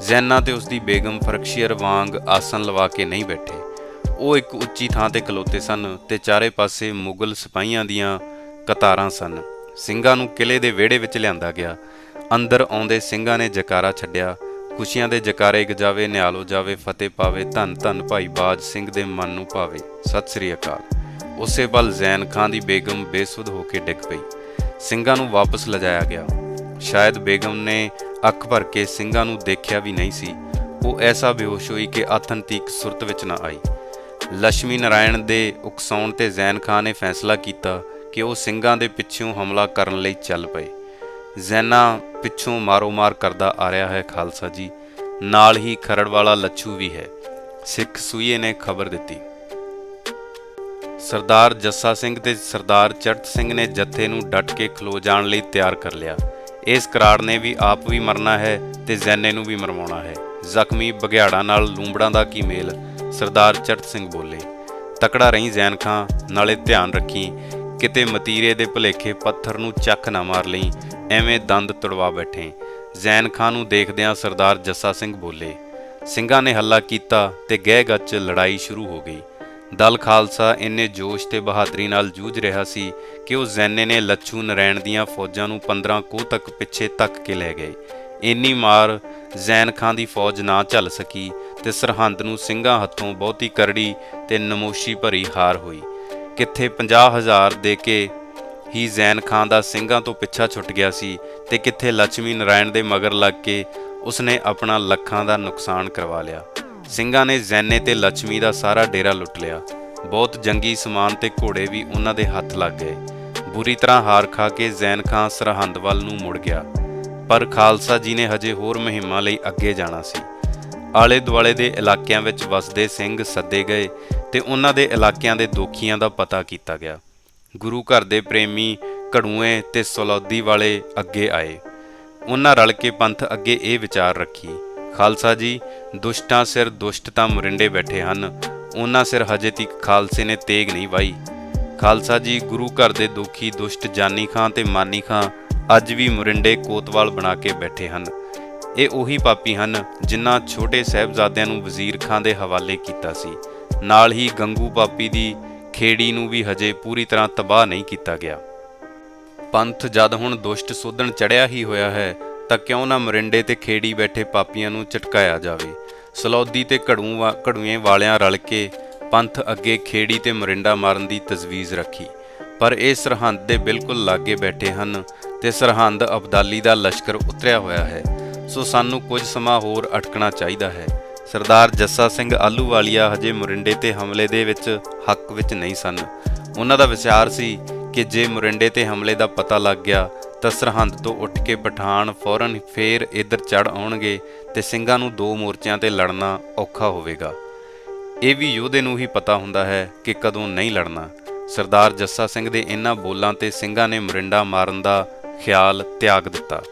ਜ਼ੈਨਾ ਤੇ ਉਸਦੀ ਬੇਗਮ ਫਰਕਸ਼ੀਅਰ ਵਾਂਗ ਆਸਨ ਲਵਾ ਕੇ ਨਹੀਂ ਬੈਠੇ। ਉਹ ਇੱਕ ਉੱਚੀ ਥਾਂ ਤੇ ਖਲੋਤੇ ਸਨ ਤੇ ਚਾਰੇ ਪਾਸੇ ਮੁਗਲ ਸਿਪਾਹੀਆਂ ਦੀਆਂ ਕਤਾਰਾਂ ਸਨ। ਸਿੰਘਾਂ ਨੂੰ ਕਿਲੇ ਦੇ ਵਿਹੜੇ ਵਿੱਚ ਲਿਆਂਦਾ ਗਿਆ। ਅੰਦਰ ਆਉਂਦੇ ਸਿੰਘਾਂ ਨੇ ਜਕਾਰਾ ਛੱਡਿਆ ਖੁਸ਼ੀਆਂ ਦੇ ਜਕਾਰੇ ਗਜਾਵੇ ਨਿਹਾਲੋ ਜਾਵੇ, ਫਤਿਹ ਪਾਵੇ, ਧੰਨ ਧੰਨ ਭਾਈ ਬਾਜ ਸਿੰਘ ਦੇ ਮਨ ਨੂੰ ਭਾਵੇ ਸਤਿ ਸ੍ਰੀ ਅਕਾਲ। ਉਸੇ ਵੱਲ ਜ਼ੈਨ ਖਾਂ ਦੀ ਬੇਗਮ ਬੇਸੁੱਧ ਹੋ ਕੇ ਡਿੱਗ ਪਈ। ਸਿੰਘਾਂ ਨੂੰ ਵਾਪਸ ਲਿਜਾਇਆ ਗਿਆ। ਸ਼ਾਇਦ ਬੇਗਮ ਨੇ ਅੱਖ ਭਰ ਕੇ ਸਿੰਘਾਂ ਨੂੰ ਦੇਖਿਆ ਵੀ ਨਹੀਂ ਸੀ। ਉਹ ਐਸਾ ਬੇਹੋਸ਼ ਹੋਈ ਕਿ ਆਥਨਤੀਕ ਸੁਰਤ ਵਿੱਚ ਨਾ ਆਈ। ਲక్ష్ਮੀ ਨਾਰਾਇਣ ਦੇ ਉਕਸਾਉਣ ਤੇ ਜ਼ੈਨ ਖਾਨ ਨੇ ਫੈਸਲਾ ਕੀਤਾ ਕਿ ਉਹ ਸਿੰਘਾਂ ਦੇ ਪਿੱਛੋਂ ਹਮਲਾ ਕਰਨ ਲਈ ਚੱਲ ਪਏ। ਜ਼ੈਨਾ ਪਿੱਛੋਂ ਮਾਰੋ-ਮਾਰ ਕਰਦਾ ਆ ਰਿਹਾ ਹੈ ਖਾਲਸਾ ਜੀ। ਨਾਲ ਹੀ ਖਰੜ ਵਾਲਾ ਲੱਛੂ ਵੀ ਹੈ। ਸਿੱਖ ਸੂਈਏ ਨੇ ਖਬਰ ਦਿੱਤੀ। ਸਰਦਾਰ ਜੱਸਾ ਸਿੰਘ ਤੇ ਸਰਦਾਰ ਚੜਤ ਸਿੰਘ ਨੇ ਜੱਥੇ ਨੂੰ ਡਟ ਕੇ ਖਲੋ ਜਾਣ ਲਈ ਤਿਆਰ ਕਰ ਲਿਆ। ਇਸ ਕਰਾਰ ਨੇ ਵੀ ਆਪ ਵੀ ਮਰਨਾ ਹੈ ਤੇ ਜ਼ੈਨੇ ਨੂੰ ਵੀ ਮਰਵਾਉਣਾ ਹੈ। ਜ਼ਖਮੀ ਬਗਿਆੜਾ ਨਾਲ ਲੂੰਬੜਾਂ ਦਾ ਕੀ ਮੇਲ? ਸਰਦਾਰ ਚੜਤ ਸਿੰਘ ਬੋਲੇ, ਤਕੜਾ ਰਹੀ ਜ਼ੈਨ ਖਾਂ, ਨਾਲੇ ਧਿਆਨ ਰੱਖੀ ਕਿਤੇ ਮਤੀਰੇ ਦੇ ਭਲੇਖੇ ਪੱਥਰ ਨੂੰ ਚੱਕ ਨਾ ਮਾਰ ਲਈ, ਐਵੇਂ ਦੰਦ ਤੁੜਵਾ ਬੈਠੇ। ਜ਼ੈਨ ਖਾਂ ਨੂੰ ਦੇਖਦਿਆਂ ਸਰਦਾਰ ਜੱਸਾ ਸਿੰਘ ਬੋਲੇ, ਸਿੰਘਾਂ ਨੇ ਹੱਲਾ ਕੀਤਾ ਤੇ ਗਹਿ ਗੱਚ ਲੜਾਈ ਸ਼ੁਰੂ ਹੋ ਗਈ। ਦਲ ਖਾਲਸਾ ਇੰਨੇ ਜੋਸ਼ ਤੇ ਬਹਾਦਰੀ ਨਾਲ ਜੂਝ ਰਿਹਾ ਸੀ ਕਿ ਉਹ ਜ਼ੈਨੇ ਨੇ ਲੱਛੂ ਨਰੈਣ ਦੀਆਂ ਫੌਜਾਂ ਨੂੰ 15 ਕੋਹ ਤੱਕ ਪਿੱਛੇ ਤੱਕ ਕੇ ਲੈ ਗਏ। ਇੰਨੀ ਮਾਰ ਜ਼ੈਨ ਖਾਨ ਦੀ ਫੌਜ ਨਾ ਝੱਲ ਸਕੀ ਤੇ ਸਰਹੰਦ ਨੂੰ ਸਿੰਘਾਂ ਹੱਥੋਂ ਬਹੁਤੀ ਕਰੜੀ ਤੇ ਨਮੋਸ਼ੀ ਭਰੀ ਹਾਰ ਹੋਈ। ਕਿੱਥੇ 50000 ਦੇ ਕੇ ਹੀ ਜ਼ੈਨ ਖਾਨ ਦਾ ਸਿੰਘਾਂ ਤੋਂ ਪਿੱਛਾ ਛੁੱਟ ਗਿਆ ਸੀ ਤੇ ਕਿੱਥੇ ਲక్ష్ਮੀ ਨਾਰਾਇਣ ਦੇ ਮਗਰ ਲੱਗ ਕੇ ਉਸਨੇ ਆਪਣਾ ਲੱਖਾਂ ਦਾ ਨੁਕਸਾਨ ਕਰਵਾ ਲਿਆ। ਸਿੰਘਾਂ ਨੇ ਜ਼ੈਨੇ ਤੇ ਲక్ష్ਮੀ ਦਾ ਸਾਰਾ ਡੇਰਾ ਲੁੱਟ ਲਿਆ। ਬਹੁਤ ਜੰਗੀ ਸਮਾਨ ਤੇ ਘੋੜੇ ਵੀ ਉਹਨਾਂ ਦੇ ਹੱਥ ਲੱਗ ਗਏ। ਬੁਰੀ ਤਰ੍ਹਾਂ ਹਾਰ ਖਾ ਕੇ ਜ਼ੈਨ ਖਾਨ ਸਰਹੰਦ ਵੱਲ ਨੂੰ ਮੁੜ ਗਿਆ। ਪਰ ਖਾਲਸਾ ਜੀ ਨੇ ਹਜੇ ਹੋਰ ਮਹਿਮਾ ਲਈ ਅੱਗੇ ਜਾਣਾ ਸੀ। ਆਲੇ ਦੁਆਲੇ ਦੇ ਇਲਾਕਿਆਂ ਵਿੱਚ ਵਸਦੇ ਸਿੰਘ ਸੱਦੇ ਗਏ ਤੇ ਉਹਨਾਂ ਦੇ ਇਲਾਕਿਆਂ ਦੇ ਦੋਖੀਆਂ ਦਾ ਪਤਾ ਕੀਤਾ ਗਿਆ। ਗੁਰੂ ਘਰ ਦੇ ਪ੍ਰੇਮੀ ਘੜੂਏ ਤੇ ਸਲੌਦੀ ਵਾਲੇ ਅੱਗੇ ਆਏ। ਉਹਨਾਂ ਰਲ ਕੇ ਪੰਥ ਅੱਗੇ ਇਹ ਵਿਚਾਰ ਰੱਖੀ, ਖਾਲਸਾ ਜੀ, ਦੁਸ਼ਟਾਂ ਸਿਰ ਦੁਸ਼ਟ ਤਾਂ ਮੁਰਿੰਡੇ ਬੈਠੇ ਹਨ, ਉਹਨਾਂ ਸਿਰ ਹਜੇ ਤੱਕ ਖਾਲਸੇ ਨੇ ਤੇਗ ਨਹੀਂ ਵਾਈ ਖਾਲਸਾ ਜੀ, ਗੁਰੂ ਘਰ ਦੇ ਦੁਖੀ ਦੁਸ਼ਟ ਜਾਨੀ ਖਾਂ ਤੇ ਮਾਨੀ ਖਾਂ ਅੱਜ ਵੀ ਮੁਰਿੰਡੇ ਕੋਤਵਾਲ ਬਣਾ ਕੇ ਬੈਠੇ ਹਨ। ਇਹ ਉਹੀ ਪਾਪੀ ਹਨ ਜਿਨ੍ਹਾਂ ਛੋਟੇ ਸਾਹਿਬਜ਼ਾਦਿਆਂ ਨੂੰ ਵਜ਼ੀਰ ਖਾਂ ਦੇ ਹਵਾਲੇ ਕੀਤਾ ਸੀ। ਨਾਲ ਹੀ ਗੰਗੂ ਪਾਪੀ ਦੀ ਖੇੜੀ ਨੂੰ ਵੀ ਹਜੇ ਪੂਰੀ ਤਰ੍ਹਾਂ ਤਬਾਹ ਨਹੀਂ ਕੀਤਾ ਗਿਆ। ਪੰਥ ਜਦ ਹੁਣ ਦੁਸ਼ਟ ਸੋਧਣ ਚੜਿਆ ਹੀ ਹੋਇਆ ਹੈ, ਤਾਂ ਕਿਉਂ ਨਾ ਮਰਿੰਡੇ ਤੇ ਖੇੜੀ ਬੈਠੇ ਪਾਪੀਆਂ ਨੂੰ ਝਟਕਾਇਆ ਜਾਵੇ। ਸਲੌਦੀ ਤੇ ਘੜੂ ਘੜੂਏ ਵਾਲਿਆਂ ਰਲ ਕੇ ਪੰਥ ਅੱਗੇ ਖੇੜੀ ਤੇ ਮਰਿੰਡਾ ਮਾਰਨ ਦੀ ਤਜਵੀਜ਼ ਰੱਖੀ। ਪਰ ਇਹ ਸਰਹੰਦ ਦੇ ਬਿਲਕੁਲ ਲਾਗੇ ਬੈਠੇ ਹਨ ਤੇ ਸਰਹੰਦ ਅਬਦਾਲੀ ਦਾ ਲਸ਼ਕਰ ਉਤਰਿਆ ਹੋਇਆ ਹੈ। ਸੋ ਸਾਨੂੰ ਕੁਝ ਸਮਾਂ ਹੋਰ ਅਟਕਣਾ ਚਾਹੀਦਾ ਹੈ। ਸਰਦਾਰ ਜੱਸਾ ਸਿੰਘ ਆਲੂਵਾਲੀਆ ਹਜੇ ਮੁਰਿੰਡੇ ਤੇ ਹਮਲੇ ਦੇ ਵਿੱਚ ਹੱਕ ਵਿੱਚ ਨਹੀਂ ਸਨ। ਉਹਨਾਂ ਦਾ ਵਿਚਾਰ ਸੀ ਕਿ ਜੇ ਮੁਰਿੰਡੇ ਤੇ ਹਮਲੇ ਦਾ ਪਤਾ ਲੱਗ ਗਿਆ ਤਾਂ ਸਰਹੰਦ ਤੋਂ ਉੱਠ ਕੇ ਪਠਾਨ ਫੌਰਨ ਫੇਰ ਇੱਧਰ ਚੜ ਆਉਣਗੇ ਤੇ ਸਿੰਘਾਂ ਨੂੰ ਦੋ ਮੋਰਚਿਆਂ ਤੇ ਲੜਨਾ ਔਖਾ ਹੋਵੇਗਾ। ਇਹ ਵੀ ਯੋਧੇ ਨੂੰ ਹੀ ਪਤਾ ਹੁੰਦਾ ਹੈ ਕਿ ਕਦੋਂ ਨਹੀਂ ਲੜਨਾ। ਸਰਦਾਰ ਜੱਸਾ ਸਿੰਘ ਦੇ ਇਹਨਾਂ ਬੋਲਾਂ ਤੇ ਸਿੰਘਾਂ ਨੇ ਮਰਿੰਡਾ ਮਾਰਨ ਦਾ ਖਿਆਲ ਤਿਆਗ ਦਿੱਤਾ।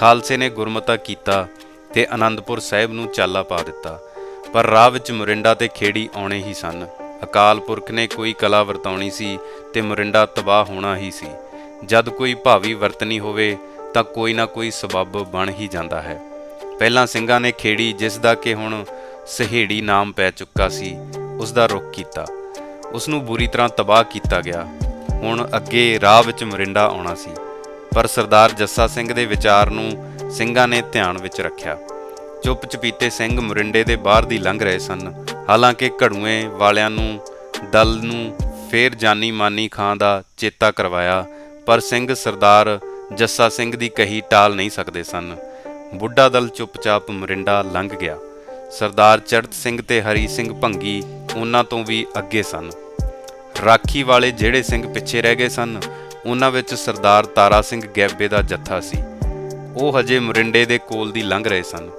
ਖਾਲਸੇ ਨੇ ਗੁਰਮਤਾ ਕੀਤਾ ਤੇ ਆਨੰਦਪੁਰ ਸਾਹਿਬ ਨੂੰ ਚਾਲਾ ਪਾ ਦਿੱਤਾ। ਪਰ ਰਾਹ ਵਿੱਚ ਮਰਿੰਡਾ ਤੇ ਖੇੜੀ ਆਉਣੇ ਹੀ ਸਨ। ਅਕਾਲ ਪੁਰਖ ਨੇ ਕੋਈ ਕਲਾ ਵਰਤਾਉਣੀ ਸੀ ਤੇ ਮਰਿੰਡਾ ਤਬਾਹ ਹੋਣਾ ਹੀ ਸੀ। ਜਦ ਕੋਈ ਭਾਵੀ ਵਰਤਨੀ ਹੋਵੇ ਤਾਂ ਕੋਈ ਨਾ ਕੋਈ ਸਬੱਬ ਬਣ ਹੀ ਜਾਂਦਾ ਹੈ। ਪਹਿਲਾਂ ਸਿੰਘਾਂ ਨੇ ਖੇੜੀ ਜਿਸ ਦਾ ਕਿ ਹੁਣ ਸਹੇੜੀ ਨਾਮ ਪੈ ਚੁੱਕਾ ਸੀ, ਉਸ ਦਾ ਰੁਖ ਕੀਤਾ। ਉਸ ਨੂੰ ਬੁਰੀ ਤਰ੍ਹਾਂ ਤਬਾਹ ਕੀਤਾ ਗਿਆ। ਹੁਣ ਅੱਗੇ ਰਾਹ ਵਿੱਚ ਮਰਿੰਡਾ ਆਉਣਾ ਸੀ। ਪਰ ਸਰਦਾਰ ਜੱਸਾ ਸਿੰਘ ਦੇ ਵਿਚਾਰ ਨੂੰ ਸਿੰਘਾਂ ਨੇ ਧਿਆਨ ਵਿੱਚ ਰੱਖਿਆ। ਚੁੱਪ ਚਪੀਤੇ ਸਿੰਘ ਮਰਿੰਡੇ ਦੇ ਬਾਹਰ ਦੀ ਲੰਘ ਰਹੇ ਸਨ। ਹਾਲਾਂਕਿ ਘੜੂਏ ਵਾਲਿਆਂ ਨੂੰ, ਦਲ ਨੂੰ ਫੇਰ ਜਾਨੀ ਮਾਨੀ ਖਾਂ ਦਾ ਚੇਤਾ ਕਰਵਾਇਆ, ਪਰ ਸਿੰਘ ਸਰਦਾਰ ਜੱਸਾ ਸਿੰਘ ਦੀ ਕਹੀ ਟਾਲ ਨਹੀਂ ਸਕਦੇ ਸਨ। ਬੁੱਢਾ ਦਲ ਚੁੱਪਚਾਪ ਮਰਿੰਡਾ ਲੰਘ ਗਿਆ। ਸਰਦਾਰ ਚੜਤ ਸਿੰਘ ਤੇ ਹਰੀ ਸਿੰਘ ਭੰਗੀ ਉਹਨਾਂ ਤੋਂ ਵੀ ਅੱਗੇ ਸਨ। ਰਾਖੀ ਵਾਲੇ ਜਿਹੜੇ ਸਿੰਘ ਪਿੱਛੇ ਰਹਿ ਗਏ ਸਨ ਉਹਨਾਂ ਵਿੱਚ ਸਰਦਾਰ ਤਾਰਾ ਸਿੰਘ ਗੈਬੇ ਦਾ ਜੱਥਾ ਸੀ। ਉਹ ਹਜੇ ਮੁਰਿੰਡੇ ਦੇ ਕੋਲ ਦੀ ਲੰਘ ਰਹੇ ਸਨ।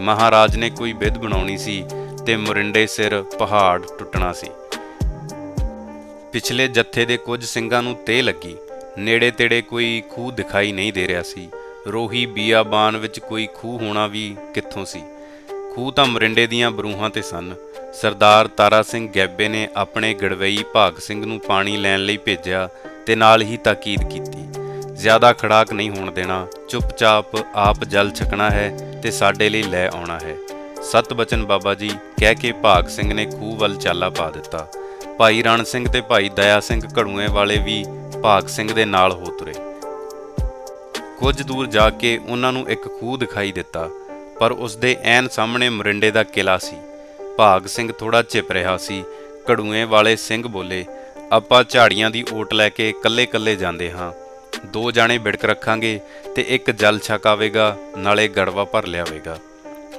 ਮਹਾਰਾਜ ਨੇ ਕੋਈ ਵਿਧ ਬਣਾਉਣੀ ਸੀ ਤੇ ਮੁਰਿੰਡੇ ਸਿਰ ਪਹਾੜ ਟੁੱਟਣਾ ਸੀ। ਪਿਛਲੇ ਜੱਥੇ ਦੇ ਕੁਝ ਸਿੰਘਾਂ ਨੂੰ ਤੇ ਲੱਗੀ। ਨੇੜੇ ਤੇੜੇ ਕੋਈ ਖੂਹ ਦਿਖਾਈ ਨਹੀਂ ਦੇ ਰਿਹਾ ਸੀ। ਰੋਹੀ ਬੀਆਬਾਨ ਵਿੱਚ ਕੋਈ ਖੂਹ ਹੋਣਾ ਵੀ ਕਿੱਥੋਂ ਸੀ? ਖੂਹ ਤਾਂ ਮਰਿੰਡੇ ਦੀਆਂ ਬਰੂਹਾਂ ਤੇ ਸਨ। ਸਰਦਾਰ ਤਾਰਾ ਸਿੰਘ ਗੈਬੇ ਨੇ ਆਪਣੇ ਗੜਵਈ ਭਾਗ ਸਿੰਘ ਨੂੰ ਪਾਣੀ ਲੈਣ ਲਈ ਭੇਜਿਆ ਤੇ ਨਾਲ ਹੀ ਤਾਕੀਦ ਕੀਤੀ। ਜ਼ਿਆਦਾ ਖੜਾਕ ਨਹੀਂ ਹੋਣ ਦੇਣਾ, ਚੁੱਪਚਾਪ ਆਪ ਜਲ ਛਕਣਾ ਹੈ ਤੇ ਸਾਡੇ ਲਈ ਲੈ ਆਉਣਾ ਹੈ। ਸਤ ਬਚਨ ਬਾਬਾ ਜੀ, ਕਹਿ ਕੇ ਭਾਗ ਸਿੰਘ ਨੇ ਖੂਹ ਵੱਲ ਚਾਲਾ ਪਾ ਦਿੱਤਾ। ਭਾਈ ਰਣ ਸਿੰਘ ਤੇ ਭਾਈ ਦਇਆ ਸਿੰਘ ਘੜੂਏ ਵਾਲੇ ਵੀ ਭਾਗ ਸਿੰਘ ਦੇ ਨਾਲ ਹੋ ਤੁਰੇ। ਕੁਝ ਦੂਰ ਜਾ ਕੇ ਉਹਨਾਂ ਨੂੰ ਇੱਕ ਖੂਹ ਦਿਖਾਈ ਦਿੱਤਾ, ਪਰ ਉਸ ਦੇ ਐਨ ਸਾਹਮਣੇ ਮਰਿੰਡੇ ਦਾ ਕਿਲਾ ਸੀ। ਭਾਗ ਸਿੰਘ ਥੋੜਾ ਚਿਪ ਰਿਹਾ ਸੀ। ਘੜੂਏ ਵਾਲੇ ਸਿੰਘ ਬੋਲੇ ਆਪਾਂ ਝਾੜੀਆਂ ਦੀ ਓਟ ਲੈ ਕੇ ਇਕੱਲੇ ਇਕੱਲੇ ਜਾਂਦੇ ਹਾਂ। ਦੋ ਜਾਣੇ ਬਿੜਕ ਰੱਖਾਂਗੇ ਤੇ ਇੱਕ ਜਲ ਛਕਾਵੇਗਾ, ਨਾਲੇ ਗੜਵਾ ਭਰ ਲਿਆਵੇਗਾ।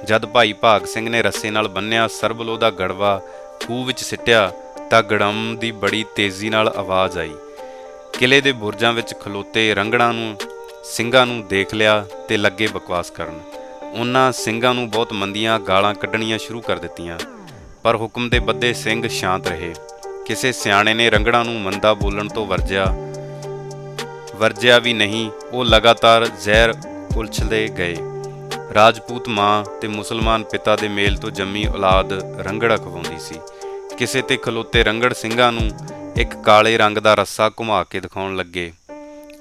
ਜਦ ਭਾਈ ਭਾਗ ਸਿੰਘ ਨੇ ਰੱਸੇ ਨਾਲ ਬੰਨਿਆ ਸਰਬਲੋ ਦਾ ਗੜਵਾ ਖੂਹ ਵਿੱਚ ਸਿੱਟਿਆ, ਤਾਂ ਗੜਮ ਦੀ ਬੜੀ ਤੇਜ਼ੀ ਨਾਲ ਆਵਾਜ਼ ਆਈ। ਕਿਲੇ ਦੇ ਬੁਰਜਾਂ ਵਿੱਚ ਖਲੋਤੇ ਰੰਗੜਾਂ ਨੂੰ, ਸਿੰਘਾਂ ਨੂੰ ਦੇਖ ਲਿਆ ਤੇ ਲੱਗੇ ਬਕਵਾਸ ਕਰਨ। ਉਹਨਾਂ ਸਿੰਘਾਂ ਨੂੰ ਬਹੁਤ ਮੰਦੀਆਂ ਗਾਲਾਂ ਕੱਢਣੀਆਂ ਸ਼ੁਰੂ ਕਰ ਦਿੱਤੀਆਂ। ਪਰ ਹੁਕਮ ਦੇ ਬੱਦੇ ਸਿੰਘ ਸ਼ਾਂਤ ਰਹੇ। ਕਿਸੇ ਸਿਆਣੇ ਨੇ ਰੰਗੜਾਂ ਨੂੰ ਮੰਦਾ ਬੋਲਣ ਤੋਂ ਵਰਜਿਆ। ਵਰਜਿਆ ਵੀ ਨਹੀਂ, ਉਹ ਲਗਾਤਾਰ ਜ਼ਹਿਰ ਉਲਛਦੇ ਗਏ। ਰਾਜਪੂਤ ਮਾਂ ਤੇ ਮੁਸਲਮਾਨ ਪਿਤਾ ਦੇ ਮੇਲ ਤੋਂ ਜੰਮੀ ਔਲਾਦ ਰੰਗੜਾ ਖਵਾਉਂਦੀ ਸੀ। ਕਿਸੇ ਤੇ ਖਲੋਤੇ ਰੰਗੜ ਸਿੰਘਾਂ ਨੂੰ ਇੱਕ ਕਾਲੇ ਰੰਗ ਦਾ ਰੱਸਾ ਘੁਮਾ ਕੇ ਦਿਖਾਉਣ ਲੱਗੇ।